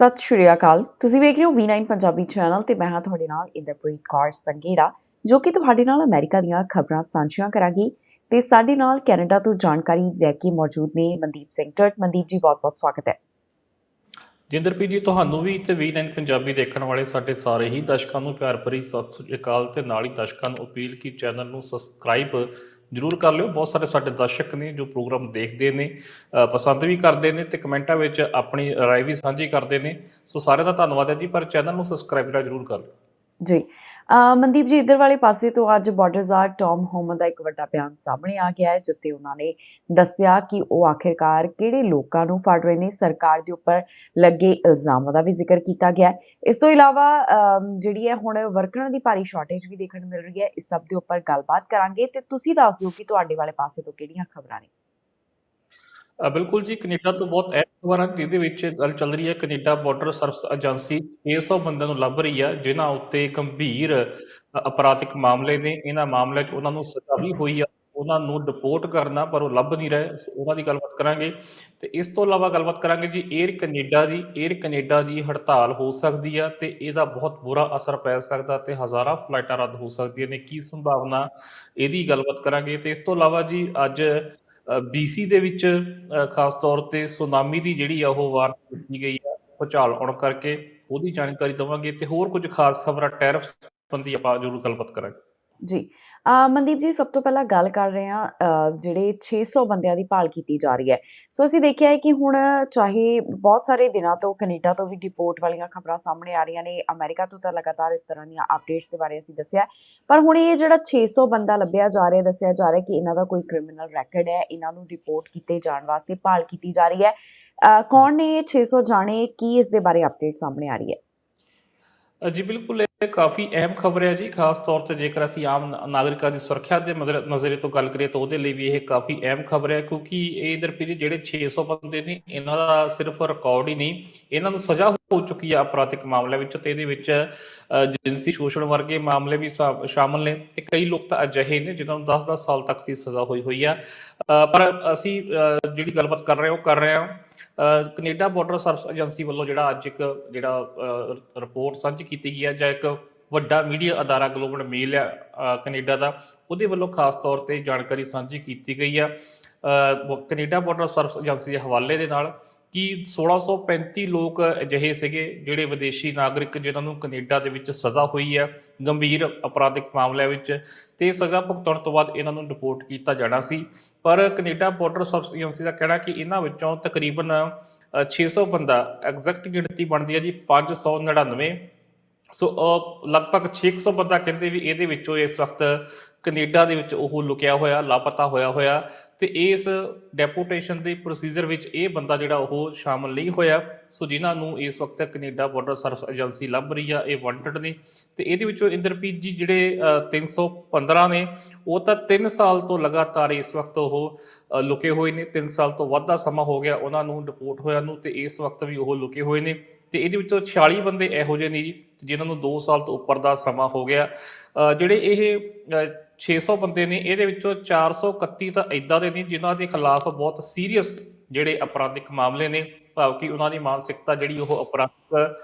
ਸਤਿ ਸ਼੍ਰੀ ਅਕਾਲ। ਤੁਸੀਂ ਵੇਖ ਰਹੇ ਹੋ V9 ਪੰਜਾਬੀ ਚੈਨਲ ਤੇ ਮੈਂ ਹਾਂ ਤੁਹਾਡੇ ਨਾਲ ਇੰਦਰਪ੍ਰੀਤ ਕੌਰ ਸੰਗੇੜਾ ਜੋ ਕਿ ਤੁਹਾਡੇ ਨਾਲ ਅਮਰੀਕਾ ਦੀਆਂ ਖਬਰਾਂ ਸਾਂਝੀਆਂ ਕਰਾਂਗੀ। ਤੇ ਸਾਡੇ ਨਾਲ ਕੈਨੇਡਾ ਤੋਂ ਜਾਣਕਾਰੀ ਲੈ ਕੇ ਮੌਜੂਦ ਨੇ ਮਨਦੀਪ ਸਿੰਘ ਟਰਟ ਮਨਦੀਪ ਜੀ ਬਹੁਤ-ਬਹੁਤ ਸਵਾਗਤ ਹੈ। ਜਿੰਦਰਪ੍ਰੀਤ ਜੀ, ਤੁਹਾਨੂੰ ਵੀ ਤੇ V9 ਪੰਜਾਬੀ ਦੇਖਣ ਵਾਲੇ ਸਾਡੇ ਸਾਰੇ ਹੀ ਦਰਸ਼ਕਾਂ ਨੂੰ ਪਿਆਰ ਭਰੀ ਸਤਿ ਸ੍ਰੀ ਅਕਾਲ ਤੇ ਨਾਲ ਹੀ ਦਰਸ਼ਕਾਂ ਨੂੰ ਅਪੀਲ ਕੀ ਚੈਨਲ ਨੂੰ ਸਬਸਕ੍ਰਾਈਬ ਜਰੂਰ ਕਰ ਲਿਓ। ਬਹੁਤ ਸਾਰੇ ਸਾਡੇ ਦਰਸ਼ਕ ਨੇ ਜੋ ਪ੍ਰੋਗਰਾਮ ਦੇਖਦੇ ਨੇ ਪਸੰਦ ਵੀ ਕਰਦੇ ਨੇ ਤੇ ਕਮੈਂਟਾਂ ਵਿੱਚ ਆਪਣੀ ਰਾਏ ਵੀ ਸਾਂਝੀ ਕਰਦੇ ਨੇ। ਸੋ ਸਾਰਿਆਂ ਦਾ ਧੰਨਵਾਦ ਹੈ ਜੀ, ਪਰ ਚੈਨਲ ਨੂੰ ਸਬਸਕ੍ਰਾਈਬ ਜਿਹੜਾ ਜਰੂਰ ਕਰ ਲਿਓ। ਜੀ। ਮਨਦੀਪ ਜੀ, ਇੱਧਰ ਵਾਲੇ ਪਾਸੇ ਤੋਂ ਅੱਜ ਬਾਰਡਰਜ਼ਾਰ ਟੌਮ ਹੋਮਨ ਦਾ ਇੱਕ ਵੱਡਾ ਬਿਆਨ ਸਾਹਮਣੇ ਆ ਗਿਆ ਹੈ, ਜਿੱਥੇ ਉਹਨਾਂ ਨੇ ਦੱਸਿਆ ਕਿ ਉਹ ਆਖਿਰਕਾਰ ਕਿਹੜੇ ਲੋਕਾਂ ਨੂੰ ਫੜ ਰਹੇ ਨੇ, ਸਰਕਾਰ ਦੇ ਉੱਪਰ ਲੱਗੇ ਇਲਜ਼ਾਮਾਂ ਦਾ ਵੀ ਜ਼ਿਕਰ ਕੀਤਾ ਗਿਆ ਹੈ। ਇਸ ਤੋਂ ਇਲਾਵਾ ਜਿਹੜੀ ਹੈ ਹੁਣ ਵਰਕਰਾਂ ਦੀ ਭਾਰੀ ਸ਼ਾਰਟੇਜ ਵੀ ਦੇਖਣ ਨੂੰ ਮਿਲ ਰਹੀ ਹੈ, ਇਸ ਸਭ ਦੇ ਉੱਪਰ ਗੱਲਬਾਤ ਕਰਾਂਗੇ ਤੇ ਤੁਸੀਂ ਦੱਸ ਦਿਓ ਕਿ ਤੁਹਾਡੇ ਵਾਲੇ ਪਾਸੇ ਤੋਂ ਕਿਹੜੀਆਂ ਖਬਰਾਂ ਨੇ। ਬਿਲਕੁਲ ਜੀ, ਕੈਨੇਡਾ ਤੋਂ ਬਹੁਤ ਅਹਿਮ ਖਬਰ ਹੈ ਜਿਹਦੇ ਵਿੱਚ ਗੱਲ ਚੱਲ ਰਹੀ ਹੈ। ਕੈਨੇਡਾ ਬਾਰਡਰ ਸਰਵਿਸ ਏਜੰਸੀ 600 ਬੰਦਿਆਂ ਨੂੰ ਲੱਭ ਰਹੀ ਹੈ, ਜਿਨ੍ਹਾਂ ਉੱਤੇ ਗੰਭੀਰ ਅਪਰਾਧਿਕ ਮਾਮਲੇ ਨੇ। ਇਹਨਾਂ ਮਾਮਲਿਆਂ 'ਚ ਉਹਨਾਂ ਨੂੰ ਸਜ਼ਾ ਵੀ ਹੋਈ ਆ। ਉਹਨਾਂ ਨੂੰ ਡਿਪੋਰਟ ਕਰਨਾ, ਪਰ ਉਹ ਲੱਭ ਨਹੀਂ ਰਹੇ। ਉਹਨਾਂ ਦੀ ਗੱਲਬਾਤ ਕਰਾਂਗੇ। ਤੇ ਇਸ ਤੋਂ ਇਲਾਵਾ ਗੱਲਬਾਤ ਕਰਾਂਗੇ ਜੀ 에ਅਰ ਕੈਨੇਡਾ ਦੀ। 에ਅਰ ਕੈਨੇਡਾ ਦੀ ਹੜਤਾਲ ਹੋ ਸਕਦੀ ਆ ਤੇ ਇਹਦਾ ਬਹੁਤ ਬੁਰਾ ਅਸਰ ਪੈ ਸਕਦਾ ਤੇ ਹਜ਼ਾਰਾਂ ਫਲਾਈਟਾਂ ਰੱਦ ਹੋ ਸਕਦੀਆਂ ਨੇ। ਕੀ ਸੰਭਾਵਨਾ? ਇਹਦੀ ਗੱਲਬਾਤ ਕਰਾਂਗੇ। ਤੇ ਇਸ ਤੋਂ ਇਲਾਵਾ ਜੀ, ਅੱਜ ਬੀਸੀ ਦੇ ਵਿੱਚ ਖਾਸ ਤੌਰ ਤੇ ਸੁਨਾਮੀ ਦੀ ਜਿਹੜੀ ਆ ਉਹ ਵਾਰ ਦਿੱਤੀ ਗਈ ਆ, ਭੁਚਾਲ ਆਉਣ ਕਰਕੇ, ਉਹਦੀ ਜਾਣਕਾਰੀ ਦਵਾਂਗੇ ਤੇ ਹੋਰ ਕੁਝ ਖਾਸ ਖਬਰਾਂ ਟੈਰਿਫ ਸੰਬੰਧੀ ਆਪਾਂ ਜ਼ਰੂਰ ਗੱਲਬਾਤ ਕਰਾਂਗੇ। ਜੀ ਮਨਦੀਪ ਜੀ, ਸਭ ਤੋਂ ਪਹਿਲਾਂ ਗੱਲ ਕਰ ਰਹੇ ਹਾਂ, ਅਹ ਜਿਹੜੇ 600 ਬੰਦਿਆਂ ਦੀ ਭਾਲ ਕੀਤੀ ਜਾ ਰਹੀ ਹੈ। ਸੋ ਅਸੀਂ ਦੇਖਿਆ ਹੈ ਕਿ ਹੁਣ ਚਾਹੇ ਬਹੁਤ ਸਾਰੇ ਦਿਨਾਂ ਤੋਂ ਕੈਨੇਡਾ ਤੋਂ ਵੀ ਡਿਪੋਰਟ ਵਾਲੀਆਂ ਖਬਰਾਂ ਸਾਹਮਣੇ ਆ ਰਹੀਆਂ ਨੇ, ਅਮਰੀਕਾ ਤੋਂ ਤਾਂ ਲਗਾਤਾਰ ਇਸ ਤਰ੍ਹਾਂ ਦੀਆਂ ਅਪਡੇਟਸ ਦੇ ਬਾਰੇ ਅਸੀਂ ਦੱਸਿਆ। ਪਰ ਹੁਣ ਇਹ ਜਿਹੜਾ 600 ਬੰਦਾ ਲੱਭਿਆ ਜਾ ਰਿਹਾ, ਦੱਸਿਆ ਜਾ ਰਿਹਾ ਕਿ ਇਹਨਾਂ ਦਾ ਕੋਈ ਕ੍ਰਿਮੀਨਲ ਰੈਕੋਰਡ ਹੈ, ਇਹਨਾਂ ਨੂੰ ਡਿਪੋਰਟ ਕੀਤੇ ਜਾਣ ਵਾਸਤੇ ਭਾਲ ਕੀਤੀ ਜਾ ਰਹੀ ਹੈ। ਕੌਣ ਨੇ ਇਹ 600 ਜਾਣੇ, ਕੀ ਇਸ ਦੇ ਬਾਰੇ ਅਪਡੇਟ ਸਾਹਮਣੇ ਆ ਰਹੀ ਹੈ? ਜੀ, ਬਿਲਕੁਲ ਇਹ ਕਾਫੀ ਅਹਿਮ ਖਬਰ ਹੈ ਜੀ, ਖਾਸ ਤੌਰ ਤੇ ਜੇਕਰ ਅਸੀਂ ਆਮ ਨਾਗਰਿਕਾਂ ਦੀ ਸੁਰੱਖਿਆ ਦੇ ਨਜ਼ਰੇ ਤੋਂ ਗੱਲ ਕਰੀਏ ਤਾਂ ਉਹਦੇ ਲਈ ਵੀ ਇਹ ਕਾਫੀ ਅਹਿਮ ਖਬਰ ਹੈ, ਕਿਉਂਕਿ ਇਹ ਇਧਰ ਫਿਰ ਜਿਹੜੇ 600 ਬੰਦੇ ਨੇ, ਇਹਨਾਂ ਦਾ ਸਿਰਫ ਰਿਕਾਰਡ ਹੀ ਨਹੀਂ, ਇਹਨਾਂ ਨੂੰ ਸਜ਼ਾ ਹੋ ਚੁੱਕੀ ਆ ਅਪਰਾਧਿਕ ਮਾਮਲਿਆਂ ਵਿੱਚ ਤੇ ਇਹਦੇ ਵਿੱਚ ਅ, ਜਿਨਸੀ ਸ਼ੋਸ਼ਣ ਵਰਗੇ ਮਾਮਲੇ ਵੀ ਸ਼ਾ- ਸ਼ਾਮਲ ਨੇ ਤੇ ਕਈ ਲੋਕ ਤਾਂ ਅਜਿਹੇ ਨੇ ਜਿਨ੍ਹਾਂ ਨੂੰ 10-10 ਸਾਲ ਤੱਕ ਦੀ ਸਜ਼ਾ ਹੋਈ ਹੋਈ ਆ। ਪਰ ਅਸੀਂ ਜਿਹੜੀ ਗੱਲਬਾਤ ਕਰ ਰਹੇ ਹਾਂ ਉਹ ਕਰ ਰਹੇ ਹਾਂ। ਅ, ਕੈਨੇਡਾ ਬਾਰਡਰ ਸਰਵਿਸ ਏਜੰਸੀ ਵੱਲੋਂ ਜਿਹੜਾ ਅੱਜ ਇੱਕ ਜਿਹੜਾ ਰਿਪੋਰਟ ਸਾਂਝੀ ਕੀਤੀ ਗਈ ਹੈ ਜਾਂ ਇੱਕ ਵੱਡਾ ਮੀਡੀਆ ਅਦਾਰਾ ਗਲੋਬਲ ਮੇਲ ਆ ਅ, ਕੈਨੇਡਾ ਦਾ ਉਹਦੇ ਵੱਲੋਂ ਖਾਸ ਤੌਰ ਤੇ ਜਾਣਕਾਰੀ ਸਾਂਝੀ ਕੀਤੀ ਗਈ ਆ। ਅ, ਬ- ਕੈਨੇਡਾ ਬਾਰਡਰ ਸਰਵਿਸ ਏਜੰਸੀ ਦੇ ਹਵਾਲੇ ਦੇ ਨਾਲ ਕਿ 1635 ਲੋਕ ਅਜਿਹੇ ਸੀਗੇ ਜਿਹੜੇ ਵਿਦੇਸ਼ੀ ਨਾਗਰਿਕ ਜਿਨ੍ਹਾਂ ਨੂੰ ਕੈਨੇਡਾ ਦੇ ਵਿੱਚ ਸਜ਼ਾ ਹੋਈ ਹੈ ਗੰਭੀਰ ਅਪਰਾਧਿਕ ਮਾਮਲਿਆਂ ਵਿੱਚ ਤੇ ਸਜ਼ਾ ਭੁਗਤਣ ਤੋਂ ਬਾਅਦ ਇਹਨਾਂ ਨੂੰ ਰਿਪੋਰਟ ਕੀਤਾ ਜਾਣਾ ਸੀ। ਪਰ ਕੈਨੇਡਾ ਬਾਰਡਰ ਸਰਵਿਸ ਏਜੰਸੀ ਦਾ ਕਹਿਣਾ ਕਿ ਇਹਨਾਂ ਵਿੱਚੋਂ ਤਕਰੀਬਨ ਅ, 600 ਬੰਦਾ ਐਗਜ਼ੈਕਟ ਗਿਣਤੀ ਬਣਦੀ ਹੈ ਜੀ 599 ਸੋ ਅ, ਲਗਭਗ 600 ਬੰਦਾ ਕਹਿੰਦੇ ਵੀ ਇਹਦੇ ਵਿੱਚੋਂ ਇਸ ਵਕਤ ਕੈਨੇਡਾ ਦੇ ਵਿੱਚ ਉਹ ਲੁਕਿਆ ਹੋਇਆ ਲਾਪਤਾ ਹੋਇਆ ਹੋਇਆ ਤੇ ਇਸ ਡੈਪੂਟੇਸ਼ਨ ਦੇ ਪ੍ਰੋਸੀਜਰ ਵਿੱਚ ਇਹ ਬੰਦਾ ਜਿਹੜਾ ਉਹ ਸ਼ਾਮਲ ਨਹੀਂ ਹੋਇਆ। ਸੋ ਜਿਨ੍ਹਾਂ ਨੂੰ ਇਸ ਵਕਤ ਕੈਨੇਡਾ ਬਾਰਡਰ ਸਰਵਿਸ ਏਜੰਸੀ ਲੱਭ ਰਹੀ ਆ ਇਹ ਵਾਂਟਡ ਨੇ। ਤੇ ਇਹਦੇ ਵਿੱਚੋਂ ਇੰਦਰਪ੍ਰੀਤ ਜੀ ਜਿਹੜੇ ਅ, 315 ਨੇ ਉਹ ਤਾਂ 3 ਸਾਲ ਤੋਂ ਲਗਾਤਾਰ ਇਸ ਵਕਤ ਉਹ ਲੁਕੇ ਹੋਏ ਨੇ। 3 ਸਾਲ ਤੋਂ ਵੱਧ ਦਾ ਸਮਾਂ ਹੋ ਗਿਆ ਉਹਨਾਂ ਨੂੰ ਰਿਪੋਰਟ ਹੋਇਆ ਨੂੰ ਤੇ ਇਸ ਵਕਤ ਵੀ ਉਹ ਲੁਕੇ ਹੋਏ ਨੇ। ਤੇ ਇਹਦੇ ਵਿੱਚੋਂ 46 ਬੰਦੇ ਇਹੋ ਜਿਹੇ ਨੇ ਜੀ ਜਿਨ੍ਹਾਂ ਨੂੰ 2 ਸਾਲ ਤੋਂ ਉੱਪਰ ਦਾ ਸਮਾਂ ਹੋ ਗਿਆ। ਜਿਹੜੇ ਇਹ ਅ, 600 ਬੰਦੇ ਨੇ ਇਹਦੇ ਵਿੱਚੋਂ 431 ਤਾਂ ਇਦਾਂ ਦੇ ਨੇ ਜਿਨ੍ਹਾਂ ਦੇ ਖਿਲਾਫ ਬਹੁਤ ਸੀਰੀਅਸ ਜਿਹੜੇ ਅਪਰਾਧਿਕ ਮਾਮਲੇ ਨੇ ਭਾਵ ਕਿ ਉਹਨਾਂ ਦੀ ਮਾਨਸਿਕਤਾ ਜਿਹੜੀ ਉਹ ਅਪਰਾਧਿਕ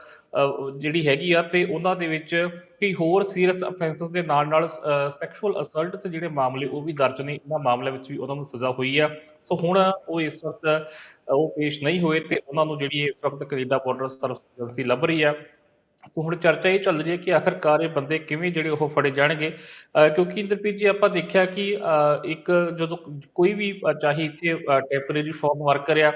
ਜਿਹੜੀ ਹੈਗੀ ਆ ਤੇ ਉਹਨਾਂ ਦੇ ਵਿੱਚ ਕਈ ਹੋਰ ਸੀਰੀਅਸ ਅਫੈਂਸਸ ਦੇ ਨਾਲ ਨਾਲ ਸੈਕਸ਼ੂਅਲ ਅਸਲਟ ਤੇ ਜਿਹੜੇ ਮਾਮਲੇ ਉਹ ਵੀ ਦਰਜ ਨੇ ਇਹਨਾਂ ਮਾਮਲਿਆਂ ਵਿੱਚ ਵੀ ਉਹਨਾਂ ਨੂੰ ਸਜ਼ਾ ਹੋਈ ਆ। ਸੋ ਹੁਣ ਉਹ ਇਸ ਵਕਤ ਉਹ ਪੇਸ਼ ਨਹੀਂ ਹੋਏ ਤੇ ਉਹਨਾਂ ਨੂੰ ਜਿਹੜੀ ਇਸ ਵਕਤ ਕੈਨੇਡਾ ਬਾਰਡਰ ਸਰਵਿਸ ਏਜੰਸੀ ਲੱਭ ਰਹੀ ਆ। ਹੁਣ ਚਰਚਾ ਇਹ ਚੱਲ ਰਹੀ ਹੈ ਕਿ ਆਖਰਕਾਰ ਇਹ ਬੰਦੇ ਕਿਵੇਂ ਜਿਹੜੇ ਉਹ ਫੜੇ ਜਾਣਗੇ। ਕਿਉਂਕਿ ਇੰਦਰਪ੍ਰੀਤ ਜੀ ਆਪਾਂ ਦੇਖਿਆ ਕਿ ਇੱਕ ਜਦੋਂ ਕੋਈ ਵੀ ਅ, ਚਾਹੇ ਇੱਥੇ ਟੈਂਪਰੇਰੀ ਫੋਰਨ ਵਰਕਰ ਆ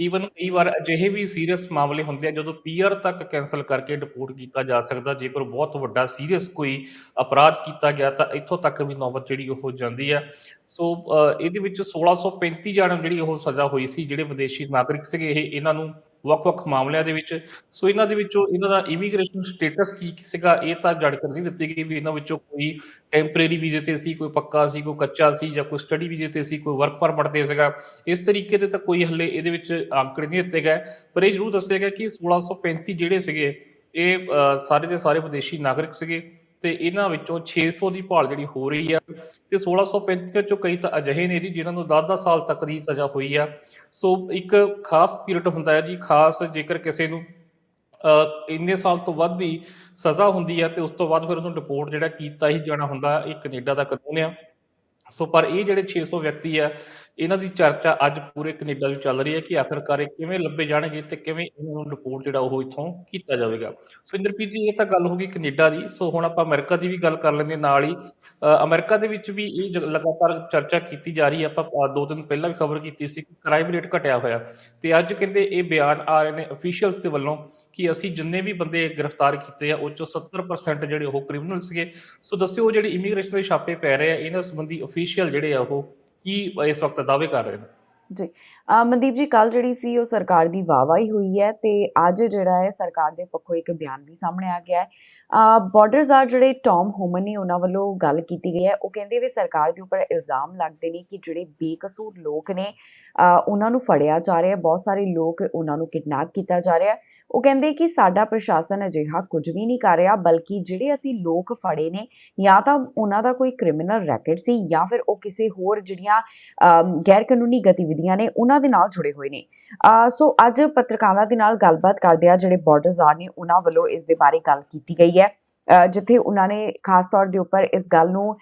ਈਵਨ ਕਈ ਵਾਰ ਅਜਿਹੇ ਵੀ ਸੀਰੀਅਸ ਮਾਮਲੇ ਹੁੰਦੇ ਆ ਜਦੋਂ ਪੀਆਰ ਤੱਕ ਕੈਨਸਲ ਕਰਕੇ ਡਿਪੋਰਟ ਕੀਤਾ ਜਾ ਸਕਦਾ ਜੇਕਰ ਬਹੁਤ ਵੱਡਾ ਸੀਰੀਅਸ ਕੋਈ ਅਪਰਾਧ ਕੀਤਾ ਗਿਆ ਤਾਂ ਇੱਥੋਂ ਤੱਕ ਵੀ ਨੌਬਤ ਜਿਹੜੀ ਉਹ ਜਾਂਦੀ ਆ। ਸੋ ਇਹਦੇ ਵਿੱਚ 1635 ਜਣਾਂ ਨੂੰ ਜਿਹੜੀ ਉਹ ਸਜ਼ਾ ਹੋਈ ਸੀ ਜਿਹੜੇ ਵਿਦੇਸ਼ੀ ਨਾਗਰਿਕ ਸੀਗੇ ਇਹ ਇਹਨਾਂ ਨੂੰ ਵੱਖ-ਵੱਖ ਮਾਮਲਿਆਂ ਦੇ ਵਿੱਚ। ਸੋ ਇਹਨਾਂ ਦੇ ਵਿੱਚੋਂ ਇਹਨਾਂ ਦਾ ਇਮੀਗ੍ਰੇਸ਼ਨ ਸਟੇਟਸ ਕੀ ਕੀ ਸੀਗਾ, ਇਹ ਤਾਂ ਜਾਣਕਾਰੀ ਨਹੀਂ ਦਿੱਤੀ ਗਈ ਵੀ ਇਹਨਾਂ ਵਿੱਚੋਂ ਕੋਈ ਟੈਂਪਰੇਰੀ ਵੀਜ਼ੇ ਤੇ ਸੀ, ਕੋਈ ਪੱਕਾ ਸੀ, ਕੋਈ ਕੱਚਾ ਸੀ ਜਾਂ ਕੋਈ ਸਟੱਡੀ ਵੀਜ਼ੇ ਤੇ ਸੀ, ਕੋਈ ਵਰਕ ਪਰਮਿਟ ਤੇ ਸੀਗਾ। ਇਸ ਤਰੀਕੇ ਦੇ ਤਾਂ ਕੋਈ ਹੱਲੇ ਇਹਦੇ ਵਿੱਚ ਆંકੜੇ ਨਹੀਂ ਦਿੱਤੇ ਗਏ। ਪਰ ਇਹ ਜ਼ਰੂਰ ਦੱਸਿਆ ਗਿਆ ਕਿ 1635 ਜਿਹੜੇ ਸੀਗੇ, ਇਹ ਸਾਰੇ ਦੇ ਸਾਰੇ ਵਿਦੇਸ਼ੀ ਨਾਗਰਿਕ ਸੀਗੇ। ਤੇ ਇਹਨਾਂ ਵਿੱਚੋਂ 600 ਦੀ ਭਾਲ ਜਿਹੜੀ ਹੋ ਰਹੀ ਆ ਤੇ 1635 'ਚੋਂ ਕਈ ਤਾਂ ਅਜਿਹੇ ਨੇ ਜੀ ਜਿਨ੍ਹਾਂ ਨੂੰ 10-10 ਸਾਲ ਤੱਕ ਦੀ ਸਜ਼ਾ ਹੋਈ ਆ। ਸੋ ਇੱਕ ਖਾਸ ਪੀਰੀਅਡ ਹੁੰਦਾ ਹੈ ਜੀ ਖਾਸ ਜੇਕਰ ਕਿਸੇ ਨੂੰ ਅ, ਇੰਨੇ ਸਾਲ ਤੋਂ ਵੱਧ ਦੀ ਸਜ਼ਾ ਹੁੰਦੀ ਹੈ ਤੇ ਉਸ ਤੋਂ ਬਾਅਦ ਫਿਰ ਉਹਨੂੰ ਡਿਪੋਰਟ ਜਿਹੜਾ ਕੀਤਾ ਹੀ ਜਾਣਾ ਹੁੰਦਾ ਇਹ ਕੈਨੇਡਾ ਦਾ ਕਾਨੂੰਨ ਆ। ਸੋ ਪਰ ਇਹ ਜਿਹੜੇ 600 ਵਿਅਕਤੀ ਆ ਇਹਨਾਂ ਦੀ ਚਰਚਾ ਅੱਜ ਪੂਰੇ ਕੈਨੇਡਾ ਵਿੱਚ ਚੱਲ ਰਹੀ ਹੈ ਕਿ ਆਖਰਕਾਰ ਇਹ ਕਿਵੇਂ ਲੱਭੇ ਜਾਣਗੇ ਤੇ ਕਿਵੇਂ ਇਹਨਾਂ ਨੂੰ ਰਿਪੋਰਟ ਜਿਹੜਾ ਉਹ ਇੱਥੋਂ ਕੀਤਾ ਜਾਵੇਗਾ। ਸੋ ਇੰਦਰਪ੍ਰੀਤ ਜੀ ਇਹ ਤਾਂ ਗੱਲ ਹੋ ਗਈ ਕੈਨੇਡਾ ਦੀ। ਸੋ ਹੁਣ ਆਪਾਂ ਅਮਰੀਕਾ ਦੀ ਵੀ ਗੱਲ ਕਰ ਲੈਂਦੇ ਨਾਲ ਹੀ। ਅ, ਅਮਰੀਕਾ ਦੇ ਵਿੱਚ ਵੀ ਇਹ ਜ- ਲਗਾਤਾਰ ਚਰਚਾ ਕੀਤੀ ਜਾ ਰਹੀ ਹੈ। ਆਪਾਂ ਦੋ ਦਿਨ ਪਹਿਲਾਂ ਵੀ ਖਬਰ ਕੀਤੀ ਸੀ ਕਿ ਕ੍ਰਾਈਮ ਰੇਟ ਘਟਿਆ ਹੋਇਆ ਤੇ ਅੱਜ ਕਹਿੰਦੇ ਇਹ ਬਿਆਨ ਆ ਰਹੇ ਨੇ ਅਫੀਸ਼ੀਅਲਸ ਦੇ ਵੱਲੋਂ ਕਿ ਅਸੀਂ ਜਿੰਨੇ ਵੀ ਬੰਦੇ ਗ੍ਰਿਫਤਾਰ ਕੀਤੇ ਆ ਉਹ ਚੋਂ 70% ਜਿਹੜੇ ਉਹ ਕ੍ਰਿਮੀਨਲ ਸੀਗੇ। ਸੋ ਦੱਸਿਓ ਉਹ ਜਿਹੜੇ ਇਮੀਗ੍ਰੇਸ਼ਨ ਦੇ ਛਾਪੇ ਪੈ ਰਹੇ ਆ ਇਹਨਾਂ ਸੰਬੰਧੀ ਅਫੀਸ਼ੀਅਲ ਜਿਹੜੇ ਆ ਉਹ ਕੀ ਇਸ ਵਕਤ ਦਾਅਵੇ ਕਰ ਰਹੇ ਨੇ? ਜੀ ਮਨਦੀਪ ਜੀ ਕੱਲ ਜਿਹੜੀ ਸੀ ਉਹ ਸਰਕਾਰ ਦੀ ਵਾਹਵਾਹੀ ਹੋਈ ਹੈ ਤੇ ਅੱਜ ਜਿਹੜਾ ਹੈ ਸਰਕਾਰ ਦੇ ਪੱਖੋਂ ਇੱਕ ਬਿਆਨ ਵੀ ਸਾਹਮਣੇ ਆ ਗਿਆ ਹੈ। ਬਾਰਡਰਸ ਆ ਜਿਹੜੇ ਟੌਮ ਹੋਮਨ ਨੇ ਉਹਨਾਂ ਵੱਲੋਂ ਗੱਲ ਕੀਤੀ ਗਈ ਹੈ, ਉਹ ਕਹਿੰਦੇ ਵੀ ਸਰਕਾਰ ਦੇ ਉੱਪਰ ਇਲਜ਼ਾਮ ਲੱਗਦੇ ਨੇ ਕਿ ਜਿਹੜੇ ਬੇਕਸੂਰ ਲੋਕ ਨੇ ਉਹਨਾਂ ਨੂੰ ਫੜਿਆ ਜਾ ਰਿਹਾ ਹੈ, ਬਹੁਤ ਸਾਰੇ ਲੋਕ ਉਹਨਾਂ ਨੂੰ ਕਿਡਨੈਪ ਕੀਤਾ ਜਾ ਰਿਹਾ ਹੈ। ਉਹ ਕਹਿੰਦੇ ਕਿ ਸਾਡਾ ਪ੍ਰਸ਼ਾਸਨ ਅਜਿਹਾ ਕੁਝ ਵੀ ਨਹੀਂ ਕਰ ਰਿਹਾ, ਬਲਕਿ ਜਿਹੜੇ ਅਸੀਂ ਲੋਕ ਫੜੇ ਨੇ, ਜਾਂ ਤਾਂ ਉਹਨਾਂ ਦਾ ਕੋਈ ਕ੍ਰਿਮੀਨਲ ਰੈਕਟ ਸੀ, ਜਾਂ ਫਿਰ ਉਹ ਕਿਸੇ ਹੋਰ ਜਿਹੜੀਆਂ ਗੈਰ ਕਾਨੂੰਨੀ ਗਤੀਵਿਧੀਆਂ ਨੇ, ਉਹਨਾਂ ਦੇ ਨਾਲ ਜੁੜੇ ਹੋਏ ਨੇ। ਸੋ ਅੱਜ ਪੱਤਰਕਾਰਾਂ ਦੇ ਨਾਲ ਗੱਲਬਾਤ ਕਰਦੇ ਆ, ਜਿਹੜੇ ਬਾਰਡਰਜ਼ਾਰ ਨੇ, ਉਹਨਾਂ ਵੱਲੋਂ ਇਸ ਦੇ ਬਾਰੇ ਗੱਲ ਕੀਤੀ ਗਈ ਹੈ। ਜਿੱਥੇ ਉਹਨਾਂ ਨੇ ਖਾਸ ਤੌਰ ਦੇ ਉੱਪਰ ਇਸ ਗੱਲ ਨੂੰ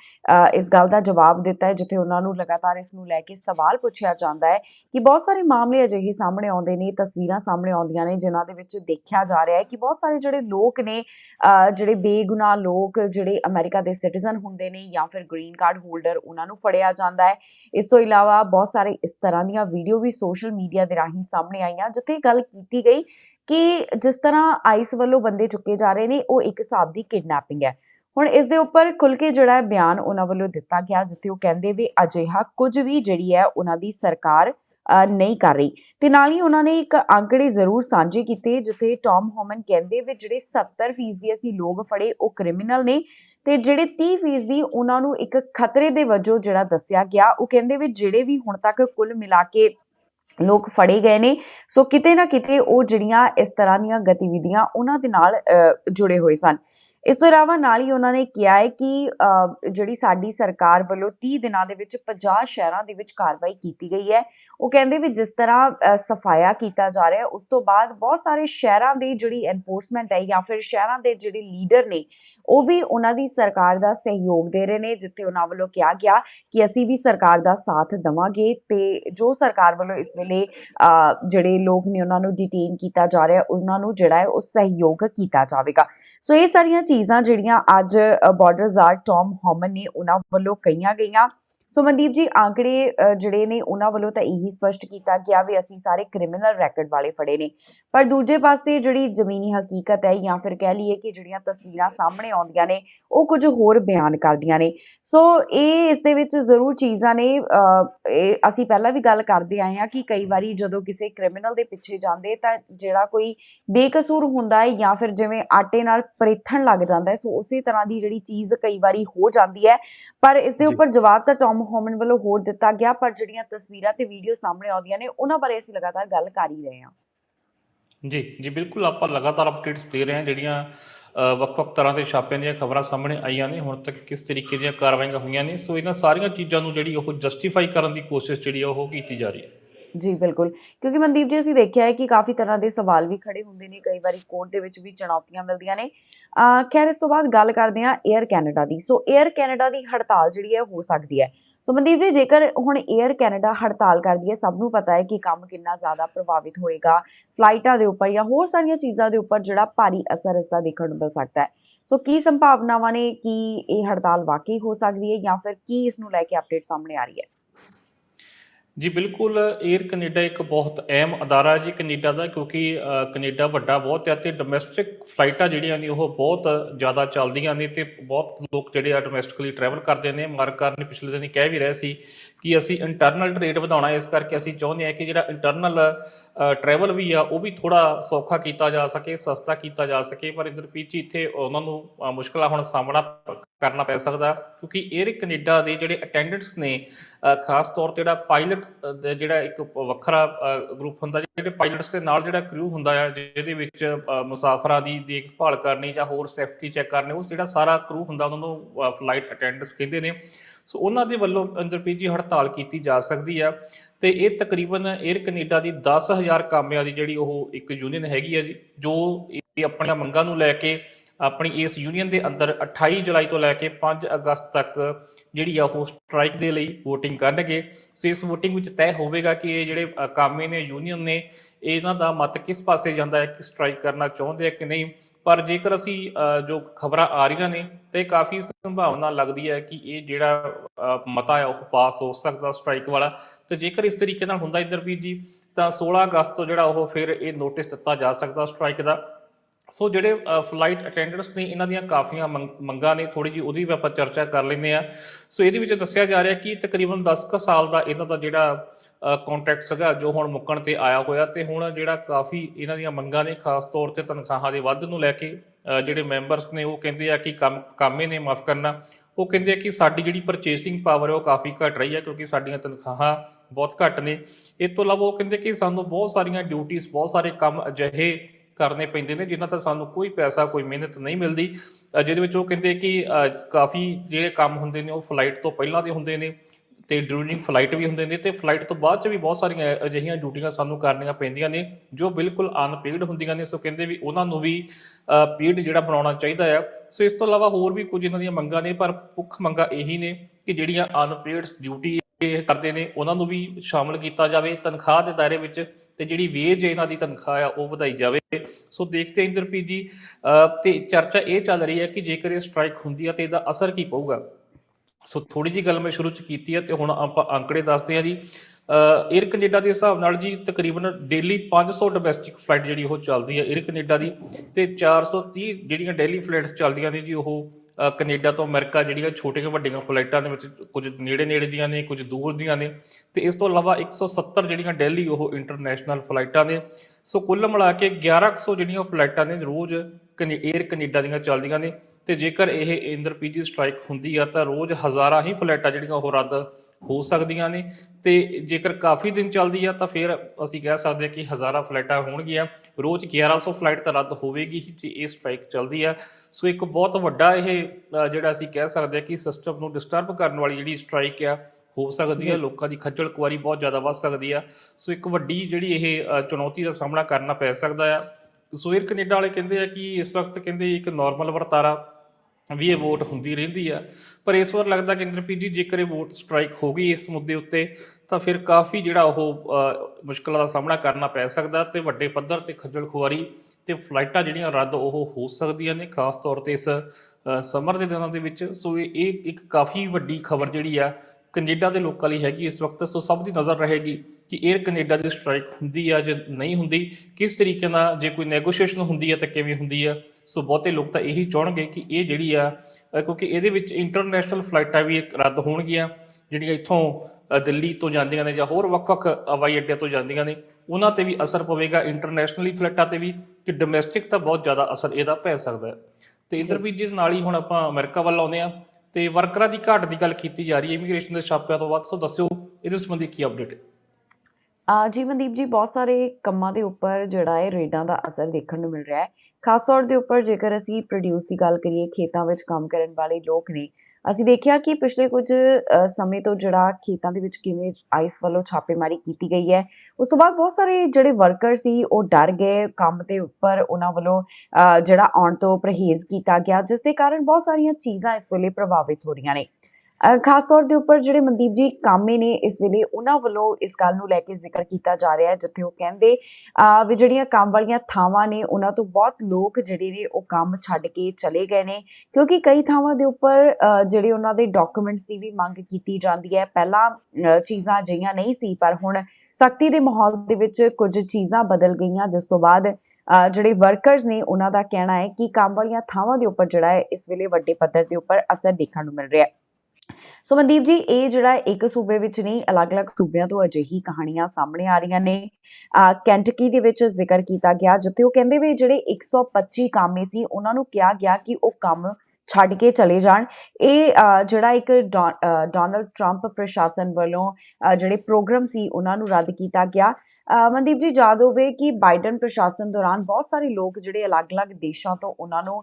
ਇਸ ਗੱਲ ਦਾ ਜਵਾਬ ਦਿੱਤਾ ਹੈ, ਜਿੱਥੇ ਉਹਨਾਂ ਨੂੰ ਲਗਾਤਾਰ ਇਸ ਨੂੰ ਲੈ ਕੇ ਸਵਾਲ ਪੁੱਛਿਆ ਜਾਂਦਾ ਹੈ ਕਿ ਬਹੁਤ ਸਾਰੇ ਮਾਮਲੇ ਅਜਿਹੇ ਸਾਹਮਣੇ ਆਉਂਦੇ ਨੇ, ਤਸਵੀਰਾਂ ਸਾਹਮਣੇ ਆਉਂਦੀਆਂ ਨੇ, ਜਿਨ੍ਹਾਂ ਦੇ ਵਿੱਚ ਦੇਖਿਆ ਜਾ ਰਿਹਾ ਹੈ ਕਿ ਬਹੁਤ ਸਾਰੇ ਜਿਹੜੇ ਲੋਕ ਨੇ ਜਿਹੜੇ ਬੇਗੁਨਾਹ ਲੋਕ, ਜਿਹੜੇ ਅਮਰੀਕਾ ਦੇ ਸਿਟੀਜ਼ਨ ਹੁੰਦੇ ਨੇ ਜਾਂ ਫਿਰ ਗ੍ਰੀਨ ਕਾਰਡ ਹੋਲਡਰ, ਉਹਨਾਂ ਨੂੰ ਫੜਿਆ ਜਾਂਦਾ ਹੈ। ਇਸ ਤੋਂ ਇਲਾਵਾ ਬਹੁਤ ਸਾਰੇ ਇਸ ਤਰ੍ਹਾਂ ਦੀਆਂ ਵੀਡੀਓ ਵੀ ਸੋਸ਼ਲ ਮੀਡੀਆ ਦੇ ਰਾਹੀਂ ਸਾਹਮਣੇ ਆਈਆਂ, ਜਿੱਥੇ ਗੱਲ ਕੀਤੀ ਗਈ ਕਿ ਜਿਸ ਤਰ੍ਹਾਂ ਆਈਸ ਵੱਲੋਂ ਬੰਦੇ ਚੁੱਕੇ ਜਾ ਰਹੇ ਨੇ, ਉਹ ਇੱਕ ਹਿਸਾਬ ਦੀ ਕਿਡਨੈਪਿੰਗ ਹੈ। ਹੁਣ ਇਸ ਦੇ ਉੱਪਰ ਖੁੱਲ ਕੇ ਜਿਹੜਾ ਬਿਆਨ ਉਹਨਾਂ ਵੱਲੋਂ ਦਿੱਤਾ ਗਿਆ, ਜਿੱਥੇ ਉਹ ਕਹਿੰਦੇ ਵੀ ਅਜਿਹਾ ਕੁਝ ਵੀ ਜਿਹੜੀ ਹੈ ਉਹਨਾਂ ਦੀ ਸਰਕਾਰ ਨਹੀਂ ਕਰ ਰਹੀ। ਤੇ ਨਾਲ ਹੀ ਉਹਨਾਂ ਨੇ ਇੱਕ ਅੰਕੜੇ ਜ਼ਰੂਰ ਸਾਂਝੇ ਕੀਤੇ, ਜਿੱਥੇ ਟੌਮ ਹੋਮਨ ਕਹਿੰਦੇ ਵੀ ਜਿਹੜੇ 70% ਦੀ ਅਸੀਂ ਲੋਕ ਫੜੇ, ਉਹ ਕ੍ਰਿਮੀਨਲ ਨੇ। ਤੇ ਜਿਹੜੇ 30% ਦੀ ਉਹਨਾਂ ਨੂੰ ਇੱਕ ਖਤਰੇ ਦੇ ਵਜੋਂ ਜਿਹੜਾ ਦੱਸਿਆ ਗਿਆ, ਉਹ ਕਹਿੰਦੇ ਵੀ ਜਿਹੜੇ ਵੀ ਹੁਣ ਤੱਕ ਕੁੱਲ ਮਿਲਾ ਕੇ ਲੋਕ ਫੜੇ ਗਏ ਨੇ। ਸੋ ਕਿਤੇ ਨਾ ਕਿਤੇ ਉਹ ਜਿਹੜੀਆਂ ਇਸ ਤਰ੍ਹਾਂ ਦੀਆਂ ਗਤੀਵਿਧੀਆਂ ਉਹਨਾਂ ਦੇ ਨਾਲ ਜੁੜੇ ਹੋਏ ਸਨ। ਇਸ ਤੋਂ ਇਲਾਵਾ ਨਾਲ ਹੀ ਉਹਨਾਂ ਨੇ ਕਿਹਾ ਹੈ ਕਿ ਅ, ਜਿਹੜੀ ਸਾਡੀ ਸਰਕਾਰ ਵੱਲੋਂ 30 ਦਿਨਾਂ ਦੇ ਵਿੱਚ 50 ਸ਼ਹਿਰਾਂ ਦੇ ਵਿੱਚ ਕਾਰਵਾਈ ਕੀਤੀ ਗਈ ਹੈ। ਉਹ ਕਹਿੰਦੇ ਵੀ ਜਿਸ ਤਰ੍ਹਾਂ ਅ, ਸਫਾਇਆ ਕੀਤਾ ਜਾ ਰਿਹਾ ਹੈ ਉਸ ਤੋਂ ਬਾਅਦ ਬਹੁਤ ਸਾਰੇ ਸ਼ਹਿਰਾਂ ਦੀ ਜਿਹੜੀ ਐਨਫੋਰਸਮੈਂਟ ਹੈ ਜਾਂ ਫਿਰ ਸ਼ਹਿਰਾਂ ਦੇ ਜਿਹੜੇ ਲੀਡਰ ਨੇ ਉਹ ਵੀ ਉਹਨਾਂ ਦੀ ਸਰਕਾਰ ਦਾ ਸਹਿਯੋਗ ਦੇ ਰਹੇ ਨੇ, ਜਿੱਥੇ ਉਹਨਾਂ ਵੱਲੋਂ ਕਿਹਾ ਗਿਆ ਕਿ ਅਸੀਂ ਵੀ ਸਰਕਾਰ ਦਾ ਸਾਥ ਦਵਾਂਗੇ ਤੇ ਜੋ ਸਰਕਾਰ ਵੱਲੋਂ ਇਸ ਵੇਲੇ ਜਿਹੜੇ ਲੋਕ ਨੇ ਉਹਨਾਂ ਨੂੰ ਡਿਟੇਨ ਕੀਤਾ ਜਾ ਰਿਹਾ, ਉਹਨਾਂ ਨੂੰ ਜਿਹੜਾ ਹੈ ਉਹ ਸਹਿਯੋਗ ਕੀਤਾ ਜਾਵੇਗਾ। ਸੋ ਇਹ ਸਾਰੀਆਂ ਚੀਜ਼ਾਂ ਜਿਹੜੀਆਂ ਅੱਜ ਬਾਰਡਰਜ਼ਾਰ ਟੌਮ ਹੋਮਨ ਨੇ ਉਹਨਾਂ ਵੱਲੋਂ ਕਹੀਆਂ ਗਈਆਂ। ਸੋ ਮਨਦੀਪ ਜੀ ਆંકੜੇ ਅ, ਜਿਹੜੇ ਨੇ ਉਹਨਾਂ ਵੱਲੋਂ ਤਾਂ ਇਹੀ ਸਪਸ਼ਟ ਕੀਤਾ ਗਿਆ ਵੀ ਅਸੀਂ ਸਾਰੇ ਕ੍ਰਿਮੀਨਲ ਰੈਕਟ ਵਾਲੇ ਫੜੇ ਨੇ। ਪਰ ਦੂਜੇ ਪਾਸੇ ਜਿਹੜੀ ਜ਼ਮੀਨੀ ਹਕੀਕਤ ਹੈ ਜਾਂ ਫਿਰ ਕਹਿ ਲਈਏ ਕਿ ਜਿਹੜੀਆਂ ਤਸਵੀਰਾਂ ਸਾਹਮਣੇ ਆਉਂਦੀਆਂ ਨੇ ਉਹ ਕੁਝ ਹੋਰ ਬਿਆਨ ਕਰਦੀਆਂ ਨੇ। ਸੋ ਇਹ ਇਸ ਦੇ ਵਿੱਚ ਜ਼ਰੂਰ ਚੀਜ਼ਾਂ ਨੇ ਅਸੀਂ ਪਹਿਲਾਂ ਵੀ ਗੱਲ ਕਰਦੇ ਆਏ ਹਾਂ ਕਿ ਕਈ ਵਾਰੀ ਜਦੋਂ ਕਿਸੇ ਕ੍ਰਿਮੀਨਲ ਦੇ ਪਿੱਛੇ ਜਾਂਦੇ ਤਾਂ ਜਿਹੜਾ ਕੋਈ ਬੇਕਸੂਰ ਹੁੰਦਾ ਹੈ ਜਾਂ ਫਿਰ ਜਿਵੇਂ ਆਟੇ ਨਾਲ ਪਰੇਥਣ ਲੱਗ ਜਾਂਦਾ ਹੈ ਸੋ ਉਸੇ ਤਰ੍ਹਾਂ ਦੀ ਜਿਹੜੀ ਚੀਜ਼ ਕਈ ਵਾਰੀ ਹੋ ਜਾਂਦੀ ਹੈ। ਪਰ ਇਸ ਦੇ। ਉੱਪਰ ਜਵਾਬ ਤਾਂ ਟੌਮ ਹੋਮਨ ਵੱਲੋਂ ਹੋਰ ਦਿੱਤਾ ਗਿਆ ਪਰ ਜਿਹੜੀਆਂ ਤਸਵੀਰਾਂ ਤੇ ਵੀਡੀਓ ਸਾਹਮਣੇ ਆਉਂਦੀਆਂ ਨੇ ਉਹਨਾਂ ਬਾਰੇ ਅਸੀਂ ਲਗਾਤਾਰ ਗੱਲ ਕਰ ਹੀ ਰਹੇ ਹਾਂ। ਜੀ ਜੀ ਬਿਲਕੁਲ ਆਪਾਂ ਲਗਾਤਾਰ ਅਪਡੇਟਸ ਦੇ ਰਹੇ ਹਾਂ ਜਿਹੜੀਆਂ ਵੱਖ-ਵੱਖ ਤਰ੍ਹਾਂ ਦੇ ਛਾਪਿਆਂ ਦੀਆਂ ਖਬਰਾਂ ਸਾਹਮਣੇ ਆਈਆਂ ਨੇ ਹੁਣ ਤੱਕ ਕਿਸ ਤਰੀਕੇ ਦੀਆਂ ਕਾਰਵਾਈਆਂ ਹੋਈਆਂ ਨੇ ਸੋ ਇਹਨਾਂ ਸਾਰੀਆਂ ਚੀਜ਼ਾਂ ਨੂੰ ਜਿਹੜੀ ਉਹ ਜਸਟੀਫਾਈ ਕਰਨ ਦੀ ਕੋਸ਼ਿਸ਼ ਜਿਹੜੀ ਉਹ ਕੀਤੀ ਜਾ ਰਹੀ ਹੈ। ਜੀ ਬਿਲਕੁਲ। ਕਿਉਂਕਿ ਮਨਦੀਪ ਜੀ ਅਸੀਂ ਦੇਖਿਆ ਹੈ ਕਿ ਕਾਫੀ ਤਰ੍ਹਾਂ ਦੇ ਸਵਾਲ ਵੀ ਖੜੇ ਹੁੰਦੇ ਨੇ ਕਈ ਵਾਰੀ ਕੋਰਟ ਦੇ ਵਿੱਚ ਵੀ ਚੁਣੌਤੀਆਂ ਮਿਲਦੀਆਂ ਨੇ। ਖੈਰ ਇਸ ਤੋਂ ਬਾਅਦ ਗੱਲ ਕਰਦੇ ਹਾਂ 에ਅਰ ਕੈਨੇਡਾ ਦੀ। ਸੋ 에ਅਰ ਕੈਨੇਡਾ ਦੀ ਹੜਤਾਲ ਜਿਹੜੀ ਹੈ ਹੋ ਸਕਦੀ ਹੈ। ਸੋ ਮਨਦੀਪ ਜੀ ਜੇਕਰ ਹੁਣ 에ਅਰ ਕੈਨੇਡਾ ਹੜਤਾਲ ਕਰਦੀ ਹੈ, ਸਭ ਨੂੰ ਪਤਾ ਹੈ ਕਿ ਕੰਮ ਕਿੰਨਾ ਜ਼ਿਆਦਾ ਪ੍ਰਭਾਵਿਤ ਹੋਏਗਾ। ਫਲਾਈਟਾਂ ਦੇ ਉੱਪਰ ਜਾਂ ਹੋਰ ਸਾਰੀਆਂ ਚੀਜ਼ਾਂ ਦੇ ਉੱਪਰ ਜਿਹੜਾ ਭਾਰੀ ਅਸਰ ਇਸ ਦਾ ਦੇਖਣ ਨੂੰ ਮਿਲ ਸਕਦਾ ਹੈ। ਸੋ ਕੀ ਸੰਭਾਵਨਾਵਾਂ ਨੇ ਕਿ ਇਹ ਹੜਤਾਲ ਵਾਕਈ ਹੋ ਸਕਦੀ ਹੈ ਜਾਂ ਫਿਰ ਕੀ ਇਸ ਨੂੰ ਲੈ ਕੇ ਅਪਡੇਟ ਸਾਹਮਣੇ ਆ ਰਹੀ ਹੈ? ਜੀ ਬਿਲਕੁਲ 에ਅਰ ਕੈਨੇਡਾ ਇੱਕ ਬਹੁਤ ਅਹਿਮ ਅਦਾਰਾ ਹੈ ਜੀ ਕੈਨੇਡਾ ਦਾ ਕਿਉਂਕਿ ਅ, ਕੈਨੇਡਾ ਵੱਡਾ ਬਹੁਤ ਹੈ ਤੇ ਡੋਮੈਸਟਿਕ ਫਲਾਈਟਾਂ ਜਿਹੜੀਆਂ ਨੇ ਉਹ ਬਹੁਤ ਜ਼ਿਆਦਾ ਚੱਲਦੀਆਂ ਨੇ ਤੇ ਬਹੁਤ ਲੋਕ ਜਿਹੜੇ ਆ ਡੋਮੈਸਟਿਕਲੀ ਟਰੈਵਲ ਕਰਦੇ ਨੇ। ਮਾਰਕਰ ਨੇ ਪਿਛਲੇ ਦਿਨੀ ਕਹਿ ਵੀ ਰਹੇ ਸੀ ਕਿ ਅਸੀਂ ਇੰਟਰਨਲ ਟ੍ਰੇਡ ਵਧਾਉਣਾ ਇਸ ਕਰਕੇ ਅਸੀਂ ਚਾਹੁੰਦੇ ਹਾਂ ਕਿ ਜਿਹੜਾ ਇੰਟਰਨਲ ਟਰੈਵਲ ਵੀ ਆ ਉਹ ਵੀ ਥੋੜਾ ਸੌਖਾ ਕੀਤਾ ਜਾ ਸਕੇ ਸਸਤਾ ਕੀਤਾ ਜਾ ਸਕੇ ਪਰ ਇਧਰ ਪਿੱਛੇ ਇੱਥੇ ਉਹਨਾਂ ਨੂੰ ਅ, ਮੁਸ਼ਕਲਾਂ ਹੁਣ ਸਾਹਮਣਾ ਕਰਨਾ ਪੈ ਸਕਦਾ ਕਿਉਂਕਿ 에ਅਰ ਕੈਨੇਡਾ ਦੇ ਜਿਹੜੇ ਅਟੈਂਡੈਂਟਸ ਨੇ ਖਾਸ ਤੌਰ ਤੇ ਜਿਹੜਾ ਪਾਇਲਟ ਜਿਹੜਾ ਇੱਕ ਵੱਖਰਾ ਗਰੁੱਪ ਹੁੰਦਾ ਜਿਹੜੇ ਪਾਇਲਟਸ ਦੇ ਨਾਲ ਜਿਹੜਾ ਕਰੂ ਹੁੰਦਾ ਆ ਜਿਹਦੇ ਵਿੱਚ ਮੁਸਾਫਰਾਂ ਦੀ ਦੇਖਭਾਲ ਕਰਨੀ ਜਾਂ ਹੋਰ ਸੇਫਟੀ ਚੈੱਕ ਕਰਨੇ ਉਹ ਜਿਹੜਾ ਸਾਰਾ ਕਰੂ ਹੁੰਦਾ ਉਹਨਾਂ ਨੂੰ ਫਲਾਈਟ ਅਟੈਂਡੈਂਟਸ ਕਹਿੰਦੇ ਨੇ। ਸੋ ਉਹਨਾਂ ਦੇ ਵੱਲੋਂ ਅੰਦਰ ਪੀਜੀ ਹੜਤਾਲ ਕੀਤੀ ਜਾ ਸਕਦੀ ਆ ਤੇ ਇਹ ਤਕਰੀਬਨ 에ਅਰ ਕੈਨੇਡਾ ਦੀ 10000 ਕਾਮਿਆਂ ਦੀ ਜਿਹੜੀ ਉਹ ਇੱਕ ਯੂਨੀਅਨ ਹੈਗੀ ਆ ਜੀ, ਜੋ ਵੀ ਆਪਣੀਆਂ ਮੰਗਾਂ ਨੂੰ ਲੈ ਕੇ ਆਪਣੀ ਇਸ ਯੂਨੀਅਨ ਦੇ ਅੰਦਰ 28 ਜੁਲਾਈ ਤੋਂ ਲੈ ਕੇ 5 ਅਗਸਤ ਤੱਕ ਜਿਹੜੀ ਆ ਉਹ ਸਟ੍ਰਾਈਕ ਦੇ ਲਈ VOTING ਕਰਨਗੇ। ਸੋ ਇਸ VOTING ਵਿੱਚ ਤੈਅ ਹੋਵੇਗਾ ਕਿ ਇਹ ਜਿਹੜੇ ਕਾਮੇ ਨੇ ਯੂਨੀਅਨ ਨੇ, ਇਹਨਾਂ ਦਾ ਮਤ ਕਿਸ ਪਾਸੇ ਜਾਂਦਾ ਹੈ, ਕਿ ਸਟ੍ਰਾਈਕ ਕਰਨਾ ਚਾਹੁੰਦੇ ਆ ਕਿ ਨਹੀਂ। ਪਰ ਜੇਕਰ ਅਸੀਂ ਜੋ ਖਬਰਾਂ ਆ ਰਹੀਆਂ ਨੇ ਤੇ ਕਾਫੀ ਸੰਭਾਵਨਾ ਲੱਗਦੀ ਹੈ ਕਿ ਇਹ ਜਿਹੜਾ ਮਤਾ ਹੈ ਉਹ ਪਾਸ ਹੋ ਸਕਦਾ ਸਟ੍ਰਾਈਕ ਵਾਲਾ। ਤੇ ਜੇਕਰ ਇਸ ਤਰੀਕੇ ਨਾਲ ਹੁੰਦਾ ਇੰਦਰਪ੍ਰੀਤ ਜੀ, ਤਾਂ 16 ਅਗਸਤ ਤੋਂ ਜਿਹੜਾ ਉਹ ਫਿਰ ਇਹ ਨੋਟਿਸ ਦਿੱਤਾ ਜਾ ਸਕਦਾ ਸਟ੍ਰਾਈਕ ਦਾ। ਸੋ ਜਿਹੜੇ ਫਲਾਈਟ ਅਟੈਂਡੈਂਟਸ ਨੇ ਇਹਨਾਂ ਦੀਆਂ ਕਾਫੀਆਂ ਮੰਗ- ਮੰਗਾਂ ਨੇ ਥੋੜੀ ਜੀ ਉਹਦੀ ਵੀ ਆਪਾਂ ਚਰਚਾ ਕਰ ਲੈਂਦੇ ਆ ਸੋ ਇਹਦੇ ਵਿੱਚ ਦੱਸਿਆ ਜਾ ਰਿਹਾ ਕਿ ਤਕਰੀਬਨ 10 ਕੁ ਸਾਲ ਦਾ ਇਹਨਾਂ ਦਾ ਜਿਹੜਾ ਕੰਟਰੈਕਟ ਸੀਗਾ ਜੋ ਹੁਣ ਮੁੱਕਣ ਤੇ ਆਇਆ ਹੋਇਆ ਤੇ ਹੁਣ ਜਿਹੜਾ ਕਾਫੀ ਇਹਨਾਂ ਦੀਆਂ ਮੰਗਾਂ ਨੇ, ਖਾਸ ਤੌਰ ਤੇ ਤਨਖਾਹਾਂ ਦੇ ਵੱਧ ਨੂੰ ਲੈ ਕੇ ਜਿਹੜੇ ਮੈਂਬਰਸ ਨੇ, ਉਹ ਕਹਿੰਦੇ ਆ ਕਿ ਕੰਮ, ਕਾਮੇ ਨੇ, ਮਾਫ ਕਰਨਾ। ਉਹ ਕਹਿੰਦੇ ਆ ਕਿ ਸਾਡੀ ਜਿਹੜੀ ਪਰਚੇਸਿੰਗ ਪਾਵਰ ਹੈ, ਉਹ ਕਾਫੀ ਘਟ ਰਹੀ ਹੈ, ਕਿਉਂਕਿ ਸਾਡੀਆਂ ਤਨਖਾਹਾਂ ਬਹੁਤ ਘੱਟ ਨੇ। ਇਸ ਤੋਂ ਇਲਾਵਾ ਉਹ ਕਹਿੰਦੇ ਕਿ ਸਾਨੂੰ ਬਹੁਤ ਸਾਰੀਆਂ ਡਿਊਟੀਆਂ ਬਹੁਤ ਸਾਰੇ ਕੰਮ ਅਜਿਹੇ ਕਰਨੇ ਪੈਂਦੇ ਨੇ, ਜਿਨ੍ਹਾਂ ਤੇ ਸਾਨੂੰ ਕੋਈ ਪੈਸਾ, ਕੋਈ ਮਿਹਨਤ ਨਹੀਂ ਮਿਲਦੀ। ਜਿਹਦੇ ਵਿੱਚ ਉਹ ਕਹਿੰਦੇ ਕਿ ਕਾਫੀ ਜਿਹੜੇ ਕੰਮ ਹੁੰਦੇ ਨੇ, ਉਹ ਫਲਾਈਟ ਤੋਂ ਪਹਿਲਾਂ ਦੇ ਹੁੰਦੇ ਨੇ। ਤੇ ਡਿਊਰਿੰਗ ਫਲਾਈਟ ਵੀ ਹੁੰਦੇ ਨੇ ਤੇ ਫਲਾਈਟ ਤੋਂ ਬਾਅਦ ਚ ਵੀ ਬਹੁਤ ਸਾਰੀਆਂ ਅਜਿਹੀਆਂ ਡਿਊਟੀਆਂ ਸਾਨੂੰ ਕਰਨੀਆਂ ਪੈਂਦੀਆਂ ਨੇ, ਜੋ ਬਿਲਕੁਲ ਅਨਪੇਡ ਹੁੰਦੀਆਂ ਨੇ। ਸੋ ਕਹਿੰਦੇ ਵੀ ਉਹਨਾਂ ਨੂੰ ਵੀ ਪੇਡ ਜਿਹੜਾ ਬਣਾਉਣਾ ਚਾਹੀਦਾ ਆ। ਸੋ ਇਸ ਤੋਂ ਇਲਾਵਾ ਹੋਰ ਵੀ ਕੁਝ ਇਹਨਾਂ ਦੀਆਂ ਮੰਗਾਂ ਨੇ, ਪਰ ਮੁੱਖ ਮੰਗਾਂ ਇਹੀ ਨੇ ਕਿ ਜਿਹੜੀਆਂ ਅਨਪੇਡ ਡਿਊਟੀ ਇਹ ਕਰਦੇ ਨੇ, ਉਹਨਾਂ ਨੂੰ ਵੀ ਸ਼ਾਮਲ ਕੀਤਾ ਜਾਵੇ ਤਨਖਾਹ ਦੇ ਦਾਇਰੇ ਵਿੱਚ ਤੇ ਜਿਹੜੀ ਵੇਜ ਇਹਨਾਂ ਦੀ ਤਨਖਾਹ ਆ, ਉਹ ਵਧਾਈ ਜਾਵੇ। ਸੋ ਦੇਖਦੇ ਇੰਦਰਪ੍ਰੀਤ ਜੀ, ਅਹ, ਤੇ ਚਰਚਾ ਇਹ ਚੱਲ ਰਹੀ ਹੈ ਕਿ ਜੇਕਰ ਇਹ ਸਟ੍ਰਾਈਕ ਹੁੰਦੀ ਆ ਤੇ ਇਹਦਾ ਅਸਰ ਕੀ ਪਊਗਾ? ਸੋ ਥੋੜੀ ਜੀ ਗੱਲ ਮੈਂ ਸ਼ੁਰੂ ਚ ਕੀਤੀ ਹੈ ਤੇ ਹੁਣ ਆਪਾਂ ਅੰਕੜੇ ਦੱਸਦੇ ਹਾਂ ਜੀ। 에ਅਰ ਕੈਨੇਡਾ ਦੇ ਹਿਸਾਬ ਨਾਲ ਜੀ ਤਕਰੀਬਨ ਡੇਲੀ 500 ਡੋਮੈਸਟਿਕ ਫਲਾਈਟ ਜਿਹੜੀ ਉਹ ਚੱਲਦੀ ਹੈ 에ਅਰ ਕੈਨੇਡਾ ਦੀ ਤੇ 430 ਜਿਹੜੀਆਂ ਡੇਲੀ ਫਲਾਈਟਸ ਚੱਲਦੀਆਂ ਨੇ ਜੀ ਉਹ ਕੈਨੇਡਾ ਤੋਂ ਅਮਰੀਕਾ ਜਿਹੜੀਆਂ ਛੋਟੀਆਂ ਵੱਡੀਆਂ ਫਲਾਈਟਾਂ ਦੇ ਵਿੱਚ ਕੁਝ ਨੇੜੇ-ਨੇੜੇ ਦੀਆਂ ਨੇ, ਕੁਝ ਦੂਰ ਦੀਆਂ ਨੇ। ਤੇ ਇਸ ਤੋਂ ਇਲਾਵਾ 170 ਜਿਹੜੀਆਂ ਡੇਲੀ ਉਹ ਇੰਟਰਨੈਸ਼ਨਲ ਫਲਾਈਟਾਂ ਨੇ। ਸੋ ਕੁੱਲ ਮਿਲਾ ਕੇ 1100 ਜਿਹੜੀਆਂ ਫਲਾਈਟਾਂ ਨੇ ਰੋਜ਼ ਏਅਰ ਕੈਨੇਡਾ ਦੀਆਂ ਚੱਲਦੀਆਂ ਨੇ। ਤੇ ਜੇਕਰ ਇਹ ਇੰਦਰਪੀਜੀ ਸਟ੍ਰਾਈਕ ਹੁੰਦੀ ਆ ਤਾਂ ਰੋਜ਼ ਹਜ਼ਾਰਾਂ ਹੀ ਫਲਾਈਟਾਂ ਜਿਹੜੀਆਂ ਉਹ ਰੱਦ ਹੋ ਸਕਦੀਆਂ ਨੇ। ਤੇ ਜੇਕਰ ਕਾਫੀ ਦਿਨ ਚੱਲਦੀ ਆ ਤਾਂ ਫਿਰ ਅਸੀਂ ਕਹਿ ਸਕਦੇ ਹਾਂ ਕਿ ਹਜ਼ਾਰਾਂ ਫਲਾਈਟਾਂ ਹੋਣਗੀਆਂ। ਰੋਜ਼ 1100 ਫਲਾਈਟ ਤਾਂ ਰੱਦ ਹੋਵੇਗੀ ਜੇ ਇਹ ਸਟ੍ਰਾਈਕ ਚੱਲਦੀ ਆ। ਸੋ ਇੱਕ ਬਹੁਤ ਵੱਡਾ ਇਹ ਜਿਹੜਾ ਅਸੀਂ ਕਹਿ ਸਕਦੇ ਹਾਂ ਕਿ ਸਿਸਟਮ ਨੂੰ ਡਿਸਟਰਬ ਕਰਨ ਵਾਲੀ ਜਿਹੜੀ ਸਟ੍ਰਾਈਕ ਆ ਹੋ ਸਕਦੀ ਹੈ। ਲੋਕਾਂ ਦੀ ਖੱਜਲ ਖੁਆਰੀ ਬਹੁਤ ਜ਼ਿਆਦਾ ਵੱਧ ਸਕਦੀ ਆ। ਸੋ ਇੱਕ ਵੱਡੀ ਜਿਹੜੀ ਇਹ ਚੁਣੌਤੀ ਦਾ ਸਾਹਮਣਾ ਕਰਨਾ ਪੈ ਸਕਦਾ ਆ। ਸੋ 에ਅਰ ਕੈਨੇਡਾ ਵਾਲੇ ਕਹਿੰਦੇ ਆ ਕਿ ਇਸ ਵਕਤ ਕਹਿੰਦੇ ਇੱਕ ਨਾਰਮਲ ਵਰਤਾਰਾ ਵੀ ਇਹ ਵੋਟ ਹੁੰਦੀ ਰਹਿੰਦੀ ਆ। ਪਰ ਇਸ ਵਾਰ ਲੱਗਦਾ ਕਿ ਇੰਦਰਪ੍ਰੀਤ ਜੀ ਜੇਕਰ ਇਹ ਵੋਟ ਸਟ੍ਰਾਈਕ ਹੋ ਗਈ ਇਸ ਮੁੱਦੇ ਉੱਤੇ ਤਾਂ ਫਿਰ ਕਾਫੀ ਜਿਹੜਾ ਉਹ ਅ, ਮੁਸ਼ਕਲਾਂ ਦਾ ਸਾਹਮਣਾ ਕਰਨਾ ਪੈ ਸਕਦਾ ਤੇ ਵੱਡੇ ਪੱਧਰ ਤੇ ਖੱਜਲ ਖੁਆਰੀ ਤੇ ਫਲਾਈਟਾਂ ਜਿਹੜੀਆਂ ਰੱਦ ਉਹ ਹੋ ਸਕਦੀਆਂ ਨੇ ਖਾਸ ਤੌਰ ਤੇ ਇਸ ਸਮਰ ਦੇ ਦਿਨਾਂ ਦੇ ਵਿੱਚ। ਸੋ ਇਹ ਇਹ ਇੱਕ ਕਾਫੀ ਵੱਡੀ ਖਬਰ ਜਿਹੜੀ ਆ ਕੈਨੇਡਾ ਦੇ ਲੋਕਾਂ ਲਈ ਹੈਗੀ ਇਸ ਵਕਤ। ਸੋ ਸਭ ਦੀ ਨਜ਼ਰ ਰਹੇਗੀ। ਕਿ 에ਅਰ ਕੈਨੇਡਾ ਦੀ ਸਟ੍ਰਾਈਕ ਹੁੰਦੀ ਆ ਜਾਂ ਨਹੀਂ ਹੁੰਦੀ ਕਿਸ ਤਰੀਕੇ ਨਾਲ ਜੇ ਕੋਈ ਨੈਗੋਸ਼ੀਏਸ਼ਨ ਹੁੰਦੀ ਆ ਤਾਂ ਕਿਵੇਂ ਹੁੰਦੀ ਆ? ਸੋ ਬਹੁਤੇ ਲੋਕ ਤਾਂ ਇਹੀ ਚਾਹਣਗੇ ਕਿ ਇਹ ਜਿਹੜੀ ਆ ਕਿਉਂਕਿ ਇਹਦੇ ਵਿੱਚ ਇੰਟਰਨੈਸ਼ਨਲ ਫਲਾਈਟਾਂ ਵੀ ਰੱਦ ਹੋਣਗੀਆਂ ਜਿਹੜੀਆਂ ਇੱਥੋਂ ਦਿੱਲੀ ਤੋਂ ਜਾਂਦੀਆਂ ਨੇ ਜਾਂ ਹੋਰ ਵੱਖ-ਵੱਖ ਹਵਾਈ ਅੱਡਿਆਂ ਤੋਂ ਜਾਂਦੀਆਂ ਨੇ ਉਹਨਾਂ ਤੇ ਵੀ ਅਸਰ ਪਵੇਗਾ ਇੰਟਰਨੈਸ਼ਨਲੀ ਫਲਾਈਟਾਂ ਤੇ ਵੀ ਤੇ ਡੋਮੈਸਟਿਕ ਤਾਂ ਬਹੁਤ ਜ਼ਿਆਦਾ ਅਸਰ ਇਹਦਾ ਪੈ ਸਕਦਾ ਹੈ। ਤੇ ਇਧਰ ਵੀ ਜਿਹਦੇ ਨਾਲ ਹੀ ਹੁਣ ਆਪਾਂ ਅਮਰੀਕਾ ਵੱਲ ਆਉਂਦੇ ਆ ਤੇ ਵਰਕਰਾਂ ਦੀ ਘਾਟ ਦੀ ਗੱਲ ਕੀਤੀ ਜਾ ਰਹੀ ਹੈ ਇਮੀਗ੍ਰੇਸ਼ਨ ਦੇ ਛਾਪਿਆਂ ਤੋਂ ਬਾਅਦ ਸੋ ਦੱਸਿਓ ਇਹਦੇ ਸੰਬੰਧੀ ਕੀ ਅਪਡੇਟ ਹੈ? ਜੀ ਮਨਦੀਪ ਜੀ, ਬਹੁਤ ਸਾਰੇ ਕੰਮਾਂ ਦੇ ਉੱਪਰ ਜਿਹੜਾ ਹੈ ਰੇਡਾਂ ਦਾ ਅਸਰ ਦੇਖਣ ਨੂੰ ਮਿਲ ਰਿਹਾ ਹੈ। ਖਾਸ ਤੌਰ ਦੇ ਉੱਪਰ ਜੇਕਰ ਅਸੀਂ ਪ੍ਰੋਡਿਊਸ ਦੀ ਗੱਲ ਕਰੀਏ, ਖੇਤਾਂ ਵਿੱਚ ਕੰਮ ਕਰਨ ਵਾਲੇ ਲੋਕ ਨੇ, ਅਸੀਂ ਦੇਖਿਆ ਕਿ ਪਿਛਲੇ ਕੁਝ ਸਮੇਂ ਤੋਂ ਜਿਹੜਾ ਖੇਤਾਂ ਦੇ ਵਿੱਚ ਕਿਵੇਂ ਆਈਸ ਵੱਲੋਂ ਛਾਪੇਮਾਰੀ ਕੀਤੀ ਗਈ ਹੈ, ਉਸ ਤੋਂ ਬਾਅਦ ਬਹੁਤ ਸਾਰੇ ਜਿਹੜੇ ਵਰਕਰ ਸੀ, ਉਹ ਡਰ ਗਏ ਕੰਮ ਦੇ ਉੱਪਰ, ਉਹਨਾਂ ਵੱਲੋਂ ਜਿਹੜਾ ਆਉਣ ਤੋਂ ਪਰਹੇਜ਼ ਕੀਤਾ ਗਿਆ, ਜਿਸ ਦੇ ਕਾਰਨ ਬਹੁਤ ਸਾਰੀਆਂ ਚੀਜ਼ਾਂ ਇਸ ਵੇਲੇ ਪ੍ਰਭਾਵਿਤ ਹੋ ਰਹੀਆਂ ਨੇ। ਖਾਸ ਤੌਰ ਦੇ ਉੱਪਰ ਜਿਹੜੇ ਮਨਦੀਪ ਜੀ ਕਾਮੇ ਨੇ ਇਸ ਵੇਲੇ, ਉਹਨਾਂ ਵੱਲੋਂ ਇਸ ਗੱਲ ਨੂੰ ਲੈ ਕੇ ਜ਼ਿਕਰ ਕੀਤਾ ਜਾ ਰਿਹਾ ਹੈ, ਜਿੱਥੇ ਉਹ ਕਹਿੰਦੇ ਵੀ ਜਿਹੜੀਆਂ ਕੰਮ ਵਾਲੀਆਂ ਥਾਵਾਂ ਨੇ, ਉਹਨਾਂ ਤੋਂ ਬਹੁਤ ਲੋਕ ਜਿਹੜੇ ਨੇ, ਉਹ ਕੰਮ ਛੱਡ ਕੇ ਚਲੇ ਗਏ ਨੇ। ਕਿਉਂਕਿ ਕਈ ਥਾਵਾਂ ਦੇ ਉੱਪਰ ਜਿਹੜੇ ਉਹਨਾਂ ਦੇ ਡਾਕੂਮੈਂਟਸ ਦੀ ਵੀ ਮੰਗ ਕੀਤੀ ਜਾਂਦੀ ਹੈ। ਪਹਿਲਾਂ ਚੀਜ਼ਾਂ ਅਜਿਹੀਆਂ ਨਹੀਂ ਸੀ, ਪਰ ਹੁਣ ਸਖਤੀ ਦੇ ਮਾਹੌਲ ਦੇ ਵਿੱਚ ਕੁਝ ਚੀਜ਼ਾਂ ਬਦਲ ਗਈਆਂ, ਜਿਸ ਤੋਂ ਬਾਅਦ ਜਿਹੜੇ ਵਰਕਰਸ ਨੇ, ਉਹਨਾਂ ਦਾ ਕਹਿਣਾ ਹੈ ਕਿ ਕੰਮ ਵਾਲੀਆਂ ਥਾਵਾਂ ਦੇ ਉੱਪਰ ਜਿਹੜਾ ਹੈ, ਇਸ ਵੇਲੇ ਵੱਡੇ ਪੱਧਰ ਦੇ ਉੱਪਰ ਅਸਰ ਦੇਖਣ ਨੂੰ ਮਿਲ ਰਿਹਾ ਹੈ। ਸੋ ਮਨਦੀਪ ਜੀ ਇਹ ਜਿਹੜਾ ਇੱਕ ਸੂਬੇ ਵਿੱਚ ਨਹੀਂ ਅਲੱਗ-ਅਲੱਗ ਸੂਬਿਆਂ ਤੋਂ ਅਜਿਹੀ ਕਹਾਣੀਆਂ ਸਾਹਮਣੇ ਆ ਰਹੀਆਂ ਨੇ। ਕੈਂਟਕੀ ਦੇ ਵਿੱਚ ਜ਼ਿਕਰ ਕੀਤਾ ਗਿਆ ਜਿੱਥੇ ਉਹ ਕਹਿੰਦੇ ਵੀ ਜਿਹੜੇ 125 ਕਾਮੇ ਸੀ ਉਹਨਾਂ ਨੂੰ ਕਿਹਾ ਗਿਆ ਕਿ ਉਹ ਕੰਮ ਛੱਡ ਕੇ ਚਲੇ ਜਾਣ। ਇਹ ਜਿਹੜਾ ਇੱਕ ਡੋ- ਡੋਨਲਡ ਟਰੰਪ ਪ੍ਰਸ਼ਾਸਨ ਵੱਲੋਂ ਜਿਹੜੇ ਪ੍ਰੋਗਰਾਮ ਸੀ ਉਹਨਾਂ ਨੂੰ ਰੱਦ ਕੀਤਾ ਗਿਆ। ਅ, ਮਨਦੀਪ ਜੀ ਯਾਦ ਹੋਵੇ ਕਿ ਬਾਈਡਨ ਪ੍ਰਸ਼ਾਸਨ ਦੌਰਾਨ ਬਹੁਤ ਸਾਰੇ ਲੋਕ ਜਿਹੜੇ ਅਲੱਗ-ਅਲੱਗ ਦੇਸ਼ਾਂ ਤੋਂ ਉਹਨਾਂ ਨੂੰ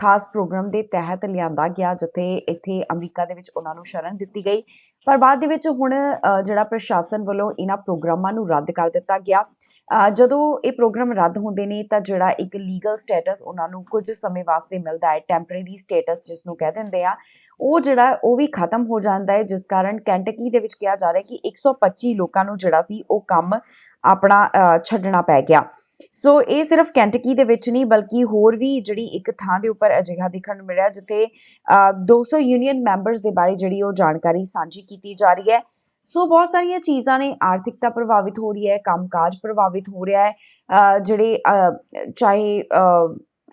ਖਾਸ ਪ੍ਰੋਗਰਾਮ ਦੇ ਤਹਿਤ ਲਿਆਂਦਾ ਗਿਆ, ਜਿੱਥੇ ਇੱਥੇ ਅਮਰੀਕਾ ਦੇ ਵਿੱਚ ਉਹਨਾਂ ਨੂੰ ਸ਼ਰਨ ਦਿੱਤੀ ਗਈ। ਪਰ ਬਾਅਦ ਦੇ ਵਿੱਚ ਹੁਣ ਜਿਹੜਾ ਪ੍ਰਸ਼ਾਸਨ ਵੱਲੋਂ ਇਹਨਾਂ ਪ੍ਰੋਗਰਾਮਾਂ ਨੂੰ ਰੱਦ ਕਰ ਦਿੱਤਾ ਗਿਆ। ਜਦੋਂ ਇਹ ਪ੍ਰੋਗਰਾਮ ਰੱਦ ਹੁੰਦੇ ਨੇ, ਤਾਂ ਜਿਹੜਾ ਇੱਕ ਲੀਗਲ ਸਟੇਟਸ ਉਹਨਾਂ ਨੂੰ ਕੁਝ ਸਮੇਂ ਵਾਸਤੇ ਮਿਲਦਾ ਹੈ, ਟੈਂਪਰੇਰੀ ਸਟੇਟਸ ਜਿਸ ਨੂੰ ਕਹਿ ਦਿੰਦੇ ਆ ਉਹ ਜਿਹੜਾ ਉਹ ਵੀ ਖਤਮ ਹੋ ਜਾਂਦਾ ਹੈ ਜਿਸ ਕਾਰਨ ਕੈਂਟਕੀ ਦੇ ਵਿੱਚ ਕਿਹਾ ਜਾ ਰਿਹਾ ਕਿ 125 ਲੋਕਾਂ ਨੂੰ ਜਿਹੜਾ ਸੀ ਉਹ ਕੰਮ ਆਪਣਾ ਛੱਡਣਾ ਪੈ ਗਿਆ। ਸੋ ਇਹ ਸਿਰਫ ਕੈਂਟਕੀ ਦੇ ਵਿੱਚ ਨਹੀਂ ਬਲਕਿ ਹੋਰ ਵੀ ਜਿਹੜੀ ਇੱਕ ਥਾਂ ਦੇ ਉੱਪਰ ਅਜਿਹਾ ਦੇਖਣ ਨੂੰ ਮਿਲਿਆ ਜਿੱਥੇ ਅ, 200 ਯੂਨੀਅਨ ਮੈਂਬਰਸ ਦੇ ਬਾਰੇ ਜਿਹੜੀ ਉਹ ਜਾਣਕਾਰੀ ਸਾਂਝੀ ਕੀਤੀ ਜਾ ਰਹੀ ਹੈ। ਸੋ ਬਹੁਤ ਸਾਰੀਆਂ ਚੀਜ਼ਾਂ ਨੇ ਆਰਥਿਕਤਾ ਪ੍ਰਭਾਵਿਤ ਹੋ ਰਹੀ ਹੈ ਕੰਮਕਾਜ ਪ੍ਰਭਾਵਿਤ ਹੋ ਰਿਹਾ ਹੈ ਜਿਹੜੇ ਚਾਹੇ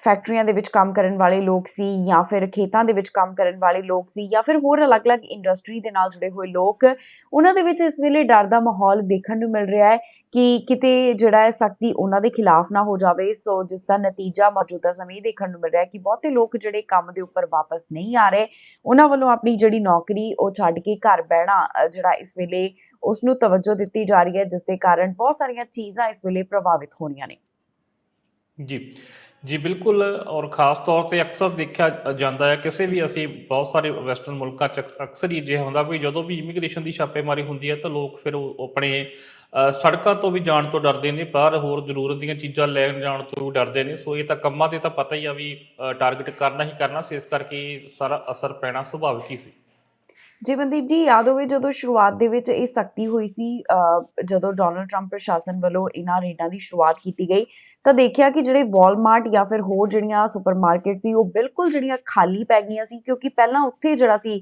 ਫੈਕਟਰੀਆਂ ਦੇ ਵਿੱਚ ਕੰਮ ਕਰਨ ਵਾਲੇ ਲੋਕ ਸੀ ਜਾਂ ਫਿਰ ਖੇਤਾਂ ਦੇ ਵਿੱਚ ਕੰਮ ਕਰਨ ਵਾਲੇ ਲੋਕ ਸੀ ਜਾਂ ਫਿਰ ਹੋਰ ਅਲੱਗ-ਅਲੱਗ ਇੰਡਸਟਰੀ ਦੇ ਨਾਲ ਜੁੜੇ ਹੋਏ ਲੋਕ, ਉਹਨਾਂ ਦੇ ਵਿੱਚ ਇਸ ਵੇਲੇ ਡਰ ਦਾ ਮਾਹੌਲ ਦੇਖਣ ਨੂੰ ਮਿਲ ਰਿਹਾ ਹੈ ਕਿ ਕਿਤੇ ਜਿਹੜਾ ਹੈ ਸਖਤੀ ਉਹਨਾਂ ਦੇ ਖਿਲਾਫ ਨਾ ਹੋ ਜਾਵੇ। ਸੋ ਜਿਸ ਦਾ ਨਤੀਜਾ ਮੌਜੂਦਾ ਸਮੇਂ ਦੇਖਣ ਨੂੰ ਮਿਲ ਰਿਹਾ ਹੈ ਕਿ ਬਹੁਤੇ ਲੋਕ ਜਿਹੜੇ ਕੰਮ ਦੇ ਉੱਪਰ ਵਾਪਸ ਨਹੀਂ ਆ ਰਹੇ, ਉਹਨਾਂ ਵੱਲੋਂ ਆਪਣੀ ਜਿਹੜੀ ਨੌਕਰੀ ਉਹ ਛੱਡ ਕੇ ਘਰ ਬਹਿਣਾ ਜਿਹੜਾ ਇਸ ਵੇਲੇ ਉਸ ਨੂੰ ਤਵੱਜੋ ਦਿੱਤੀ ਜਾ ਰਹੀ ਹੈ, ਜਿਸ ਦੇ ਕਾਰਨ ਬਹੁਤ ਸਾਰੀਆਂ ਚੀਜ਼ਾਂ ਇਸ ਵੇਲੇ ਪ੍ਰਭਾਵਿਤ ਹੋਣੀਆਂ ਨੇ। ਜੀ। ਜੀ, ਬਿਲਕੁਲ, ਔਰ ਖਾਸ ਤੌਰ ਤੇ ਅਕਸਰ ਦੇਖਿਆ ਜਾਂਦਾ ਹੈ, ਕਿਸੇ ਵੀ ਅਸੀਂ ਬਹੁਤ ਸਾਰੇ ਵੈਸਟਰਨ ਮੁਲਕਾਂ ਚ ਅਕਸਰ ਹੀ ਅਜਿਹਾ ਹੁੰਦਾ ਵੀ ਜਦੋਂ ਵੀ ਇਮੀਗ੍ਰੇਸ਼ਨ ਦੀ ਛਾਪੇਮਾਰੀ ਹੁੰਦੀ ਹੈ ਤਾਂ ਲੋਕ ਫਿਰ ਆਪਣੇ ਸੜਕਾਂ ਤੋਂ ਵੀ ਜਾਣ ਤੋਂ ਡਰਦੇ ਨੇ, ਬਾਹਰ ਹੋਰ ਜ਼ਰੂਰਤ ਦੀਆਂ ਚੀਜ਼ਾਂ ਲੈਣ ਜਾਣ ਤੋਂ ਡਰਦੇ ਨੇ, ਸੋ ਇਹ ਤਾਂ ਕੰਮਾਂ ਤੇ ਤਾਂ ਪਤਾ ਹੀ ਆ ਵੀ ਟਾਰਗੇਟ ਕਰਨਾ ਹੀ ਕਰਨਾ ਸੋ, ਇਸ ਕਰਕੇ ਸਾਰਾ ਅਸਰ ਪੈਣਾ ਸੁਭਾਵਿਕ ਹੀ ਸੀ। ਜੀ ਮਨਦੀਪ ਜੀ ਯਾਦ ਹੋਵੇ ਜਦੋਂ ਸ਼ੁਰੂਆਤ ਦੇ ਵਿੱਚ ਇਹ ਸਖਤੀ ਹੋਈ ਸੀ ਜਦੋਂ ਡੋਨਲਡ ਟਰੰਪ ਪ੍ਰਸ਼ਾਸਨ ਵੱਲੋਂ ਇਹਨਾਂ ਰੇਟਾਂ ਦੀ ਸ਼ੁਰੂਆਤ ਕੀਤੀ ਗਈ ਤਾਂ ਦੇਖਿਆ ਕਿ ਜਿਹੜੇ ਵਾਲਮਾਰਟ ਜਾਂ ਫਿਰ ਹੋਰ ਜਿਹੜੀਆਂ ਸੁਪਰਮਾਰਕਟ ਸੀ ਉਹ ਬਿਲਕੁਲ ਜਿਹੜੀਆਂ ਖਾਲੀ ਪੈ ਗਈਆਂ ਸੀ ਕਿਉਂਕਿ ਪਹਿਲਾਂ ਉੱਥੇ ਜਿਹੜਾ ਸੀ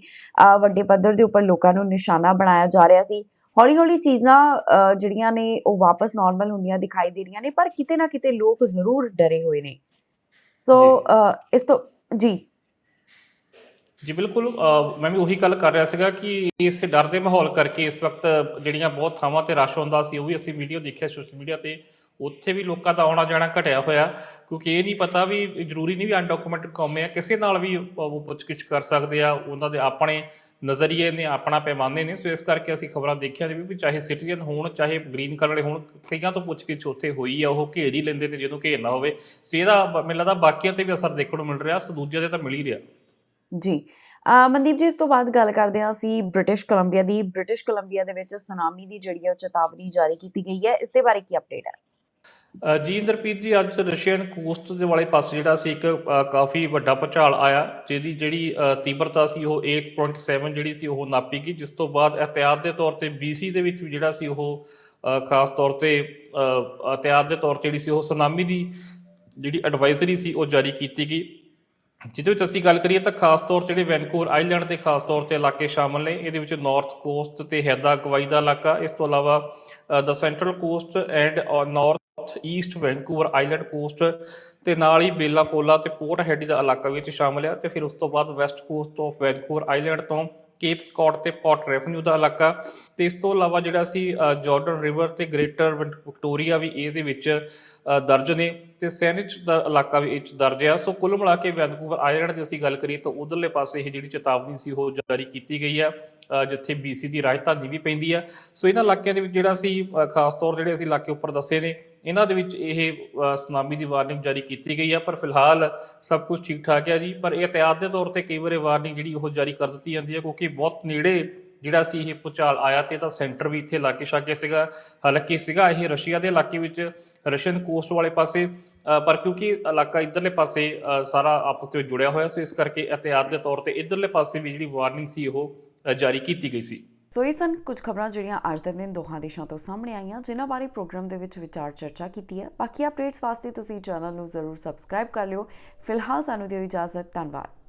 ਵੱਡੇ ਪੱਧਰ ਦੇ ਉੱਪਰ ਲੋਕਾਂ ਨੂੰ ਨਿਸ਼ਾਨਾ ਬਣਾਇਆ ਜਾ ਰਿਹਾ ਸੀ। ਹੌਲੀ ਹੌਲੀ ਚੀਜ਼ਾਂ ਜਿਹੜੀਆਂ ਨੇ ਉਹ ਵਾਪਸ ਨਾਰਮਲ ਹੁੰਦੀਆਂ ਦਿਖਾਈ ਦੇ ਰਹੀਆਂ ਨੇ ਪਰ ਕਿਤੇ ਨਾ ਕਿਤੇ ਲੋਕ ਜ਼ਰੂਰ ਡਰੇ ਹੋਏ ਨੇ। ਸੋ ਇਸ ਤੋਂ ਜੀ। ਜੀ, ਬਿਲਕੁਲ ਮੈਂ ਵੀ ਉਹੀ ਗੱਲ ਕਰ ਰਿਹਾ ਸੀਗਾ ਕਿ ਇਸ ਡਰ ਦੇ ਮਾਹੌਲ ਕਰਕੇ ਇਸ ਵਕਤ ਜਿਹੜੀਆਂ ਬਹੁਤ ਥਾਵਾਂ ਤੇ ਰਸ਼ ਹੁੰਦਾ ਸੀ, ਉਹ ਵੀ ਅਸੀਂ ਵੀਡੀਓ ਦੇਖਿਆ ਸੋਸ਼ਲ ਮੀਡੀਆ ਤੇ, ਉੱਥੇ ਵੀ ਲੋਕਾਂ ਦਾ ਆਉਣਾ ਜਾਣਾ ਘਟਿਆ ਹੋਇਆ, ਕਿਉਂਕਿ ਇਹ ਨਹੀਂ ਪਤਾ ਵੀ ਜ਼ਰੂਰੀ ਨਹੀਂ ਵੀ ਅਨਡਾਕੂਮੈਂਟਡ ਕੌਮ ਆ ਕਿਸੇ ਨਾਲ ਵੀ ਉਹ ਪੁੱਛਗਿੱਛ ਕਰ ਸਕਦੇ ਆ, ਉਹਨਾਂ ਦੇ ਆਪਣੇ ਨਜ਼ਰੀਏ ਨੇ, ਆਪਣਾ ਪੈਮਾਨੇ ਨੇ, ਸੋ ਇਸ ਕਰਕੇ ਅਸੀਂ ਖਬਰਾਂ ਦੇਖਿਆ ਜਿਵੇਂ ਵੀ ਚਾਹੇ ਸਿਟੀਜ਼ਨ ਹੋਣ, ਚਾਹੇ ਗ੍ਰੀਨ ਕਾਰਡ ਵਾਲੇ ਹੋਣ, ਕਈਆਂ ਤੋਂ ਪੁੱਛਗਿੱਛ ਉੱਥੇ ਹੋਈ ਆ, ਉਹ ਘੇਰ ਹੀ ਲੈਂਦੇ ਨੇ ਜਦੋਂ ਘੇਰਨਾ ਹੋਵੇ, ਸੋ ਇਹਦਾ ਮੈਨੂੰ ਲੱਗਦਾ ਬਾਕੀਆਂ ਤੇ ਵੀ ਅਸਰ ਦੇਖਣ ਨੂੰ ਮਿਲ ਰਿਹਾ, ਸੋ ਦੂਜਿਆਂ ਤੇ ਤਾਂ ਮਿਲ ਹੀ ਰਿਹਾ। ਜੀ। ਮਨਦੀਪ ਜੀ ਇਸ ਤੋਂ ਬਾਅਦ ਗੱਲ ਕਰਦੇ ਹਾਂ ਅਸੀਂ ਬ੍ਰਿਟਿਸ਼ ਕੋਲੰਬੀਆ ਦੀ। ਬ੍ਰਿਟਿਸ਼ ਕੋਲੰਬੀਆ ਦੇ ਵਿੱਚ ਸੁਨਾਮੀ ਦੀ ਜਿਹੜੀ ਹੈ ਚੇਤਾਵਨੀ ਜਾਰੀ ਕੀਤੀ ਗਈ ਹੈ। ਇਸ ਦੇ ਬਾਰੇ ਕੀ ਅਪਡੇਟ ਹੈ? ਜੀ ਇੰਦਰਪ੍ਰੀਤ ਜੀ ਅੱਜ ਰਸ਼ੀਅਨ ਕੋਸਟ ਦੇ ਵਾਲੇ ਪਾਸੇ ਜਿਹੜਾ ਸੀ ਇੱਕ ਕਾਫੀ ਵੱਡਾ ਭੂਚਾਲ ਆਇਆ ਜਿਹਦੀ ਜਿਹੜੀ ਤੀਬਰਤਾ ਸੀ ਉਹ 8.7 ਜਿਹੜੀ ਸੀ ਉਹ ਨਾਪੀ ਗਈ। ਜਿਸ ਤੋਂ ਬਾਅਦ ਇhtiyਾਤ ਦੇ ਤੌਰ ਤੇ BC ਦੇ ਵਿੱਚ ਵੀ ਜਿਹੜਾ ਸੀ ਉਹ ਖਾਸ ਤੌਰ ਤੇ ਅ, ਦੇ ਤੌਰ ਤੇ ਜਿਹੜੀ ਸੀ ਉਹ ਸੁਨਾਮੀ ਦੀ ਜਿਹੜੀ ਐਡਵਾਈਜ਼ਰੀ ਸੀ ਉਹ ਜਾਰੀ ਕੀਤੀ ਗਈ। ਜਿਹਦੇ ਵਿੱਚ ਅਸੀਂ ਗੱਲ ਕਰੀਏ ਤਾਂ ਖਾਸ ਤੌਰ ਤੇ ਜਿਹੜੇ ਵੈਨਕੂਵਰ ਆਈਲੈਂਡ ਦੇ ਖਾਸ ਤੌਰ ਤੇ ਇਲਾਕੇ ਸ਼ਾਮਲ ਨੇ, ਇਹਦੇ ਵਿੱਚ ਨਾਰਥ ਕੋਸਟ ਤੇ ਹੈਦਾ ਗਵਾਈ ਦਾ ਇਲਾਕਾ, ਇਸ ਤੋਂ ਇਲਾਵਾ the central coast and north east Vancouver island coast ਤੇ ਨਾਲ ਹੀ ਬੇਲਾ ਕੋਲਾ ਤੇ ਪੋਰਟ ਹੈਡੀ ਦਾ ਇਲਾਕਾ ਵਿੱਚ ਸ਼ਾਮਲ ਹੈ ਤੇ ਫਿਰ ਉਸ ਤੋਂ ਬਾਅਦ west coast of Vancouver Island ਤੋਂ ਕੇਪ ਸਕਾਟ ਤੇ ਪੋਰਟ ਰੈਵਨਿਊ ਦਾ ਇਲਾਕਾ। ਤੇ ਇਸ ਤੋਂ ਇਲਾਵਾ ਜਿਹੜਾ ਸੀ ਜਾਰਡਨ ਰਿਵਰ ਤੇ ਗ੍ਰੇਟਰ ਵਿਕਟੋਰੀਆ ਵੀ ਇਹਦੇ ਵਿੱਚ ਦਰਜ ਨੇ ਤੇ ਸੈਨਿਚ ਦਾ ਇਲਾਕਾ ਵੀ ਇਹ 'ਚ ਦਰਜ ਆ। ਸੋ ਕੁੱਲ ਮਿਲਾ ਕੇ ਵੈਨਕੂਵਰ ਆਇਲੈਂਡ ਦੀ ਅਸੀਂ ਗੱਲ ਕਰੀਏ ਤਾਂ ਉਧਰਲੇ ਪਾਸੇ ਇਹ ਜਿਹੜੀ ਚੇਤਾਵਨੀ ਸੀ ਉਹ ਜਾਰੀ ਕੀਤੀ ਗਈ ਆ ਅ, ਜਿੱਥੇ BC ਦੀ ਰਾਜਧਾਨੀ ਵੀ ਪੈਂਦੀ ਆ। ਸੋ ਇਹਨਾਂ ਇਲਾਕਿਆਂ ਦੇ ਵਿੱਚ ਜਿਹੜਾ ਸੀ ਖਾਸ ਤੌਰ ਜਿਹੜੇ ਅਸੀਂ ਇਲਾਕੇ ਉੱਪਰ ਦੱਸੇ ਨੇ ਇਹਨਾਂ ਦੇ ਵਿੱਚ ਇਹ ਸੁਨਾਮੀ ਦੀ ਵਾਰਨਿੰਗ ਜਾਰੀ ਕੀਤੀ ਗਈ ਆ, ਪਰ ਫਿਲਹਾਲ ਸਭ ਕੁਝ ਠੀਕ ਠਾਕ ਹੈ ਜੀ। ਪਰ ਇਹ ਦੇ ਤੌਰ ਤੇ ਕਈ ਵਾਰੀ ਵਾਰਨਿੰਗ ਜਿਹੜੀ ਉਹ ਜਾਰੀ ਕਰ ਦਿੱਤੀ ਜਾਂਦੀ ਹੈ ਕਿਉਂਕਿ ਬਹੁਤ ਨੇੜੇ ਜਿਹੜਾ ਸੀ ਇਹ ਭੂਚਾਲ ਆਇਆ ਤੇ ਤਾਂ ਸੈਂਟਰ ਵੀ ਇੱਥੇ ਲਾਗੇ ਛਾਗੇ ਸੀਗਾ, ਹਾਲਾਂਕਿ ਸੀਗਾ ਇਹ ਰਸ਼ੀਆ ਦੇ ਇਲਾਕੇ ਵਿੱਚ, ਰਸ਼ੀਅਨ ਕੋਸਟ ਵਾਲੇ ਪਾਸੇ ਪਰ ਕਿਉਂਕਿ ਇਲਾਕਾ ਇਧਰਲੇ ਪਾਸੇ ਸਾਰਾ ਆਪਸ ਦੇ ਵਿੱਚ ਜੁੜਿਆ ਹੋਇਆ, ਸੋ ਇਸ ਕਰਕੇ ਇhtiyਾਤ ਦੇ ਤੌਰ ਤੇ ਇਧਰਲੇ ਪਾਸੇ ਵੀ ਜਿਹੜੀ ਵਾਰਨਿੰਗ ਸੀ ਉਹ ਜਾਰੀ ਕੀਤੀ ਗਈ ਸੀ। ਸੋ ਇਹ ਸਨ ਕੁਝ ਖਬਰਾਂ ਜਿਹੜੀਆਂ ਅੱਜ ਦੇ ਦਿਨ ਦੋਹਾਂ ਦੇਸ਼ਾਂ ਤੋਂ ਸਾਹਮਣੇ ਆਈਆਂ, ਜਿਨ੍ਹਾਂ ਬਾਰੇ ਪ੍ਰੋਗਰਾਮ ਦੇ ਵਿੱਚ ਵਿਚਾਰ ਚਰਚਾ ਕੀਤੀ ਹੈ। ਬਾਕੀ ਅਪਡੇਟਸ ਵਾਸਤੇ ਤੁਸੀਂ ਚੈਨਲ ਨੂੰ ਜ਼ਰੂਰ ਸਬਸਕ੍ਰਾਈਬ ਕਰ ਲਿਓ। ਫਿਲਹਾਲ ਸਾਨੂੰ ਦਿਓ ਇਜਾਜ਼ਤ, ਧੰਨਵਾਦ।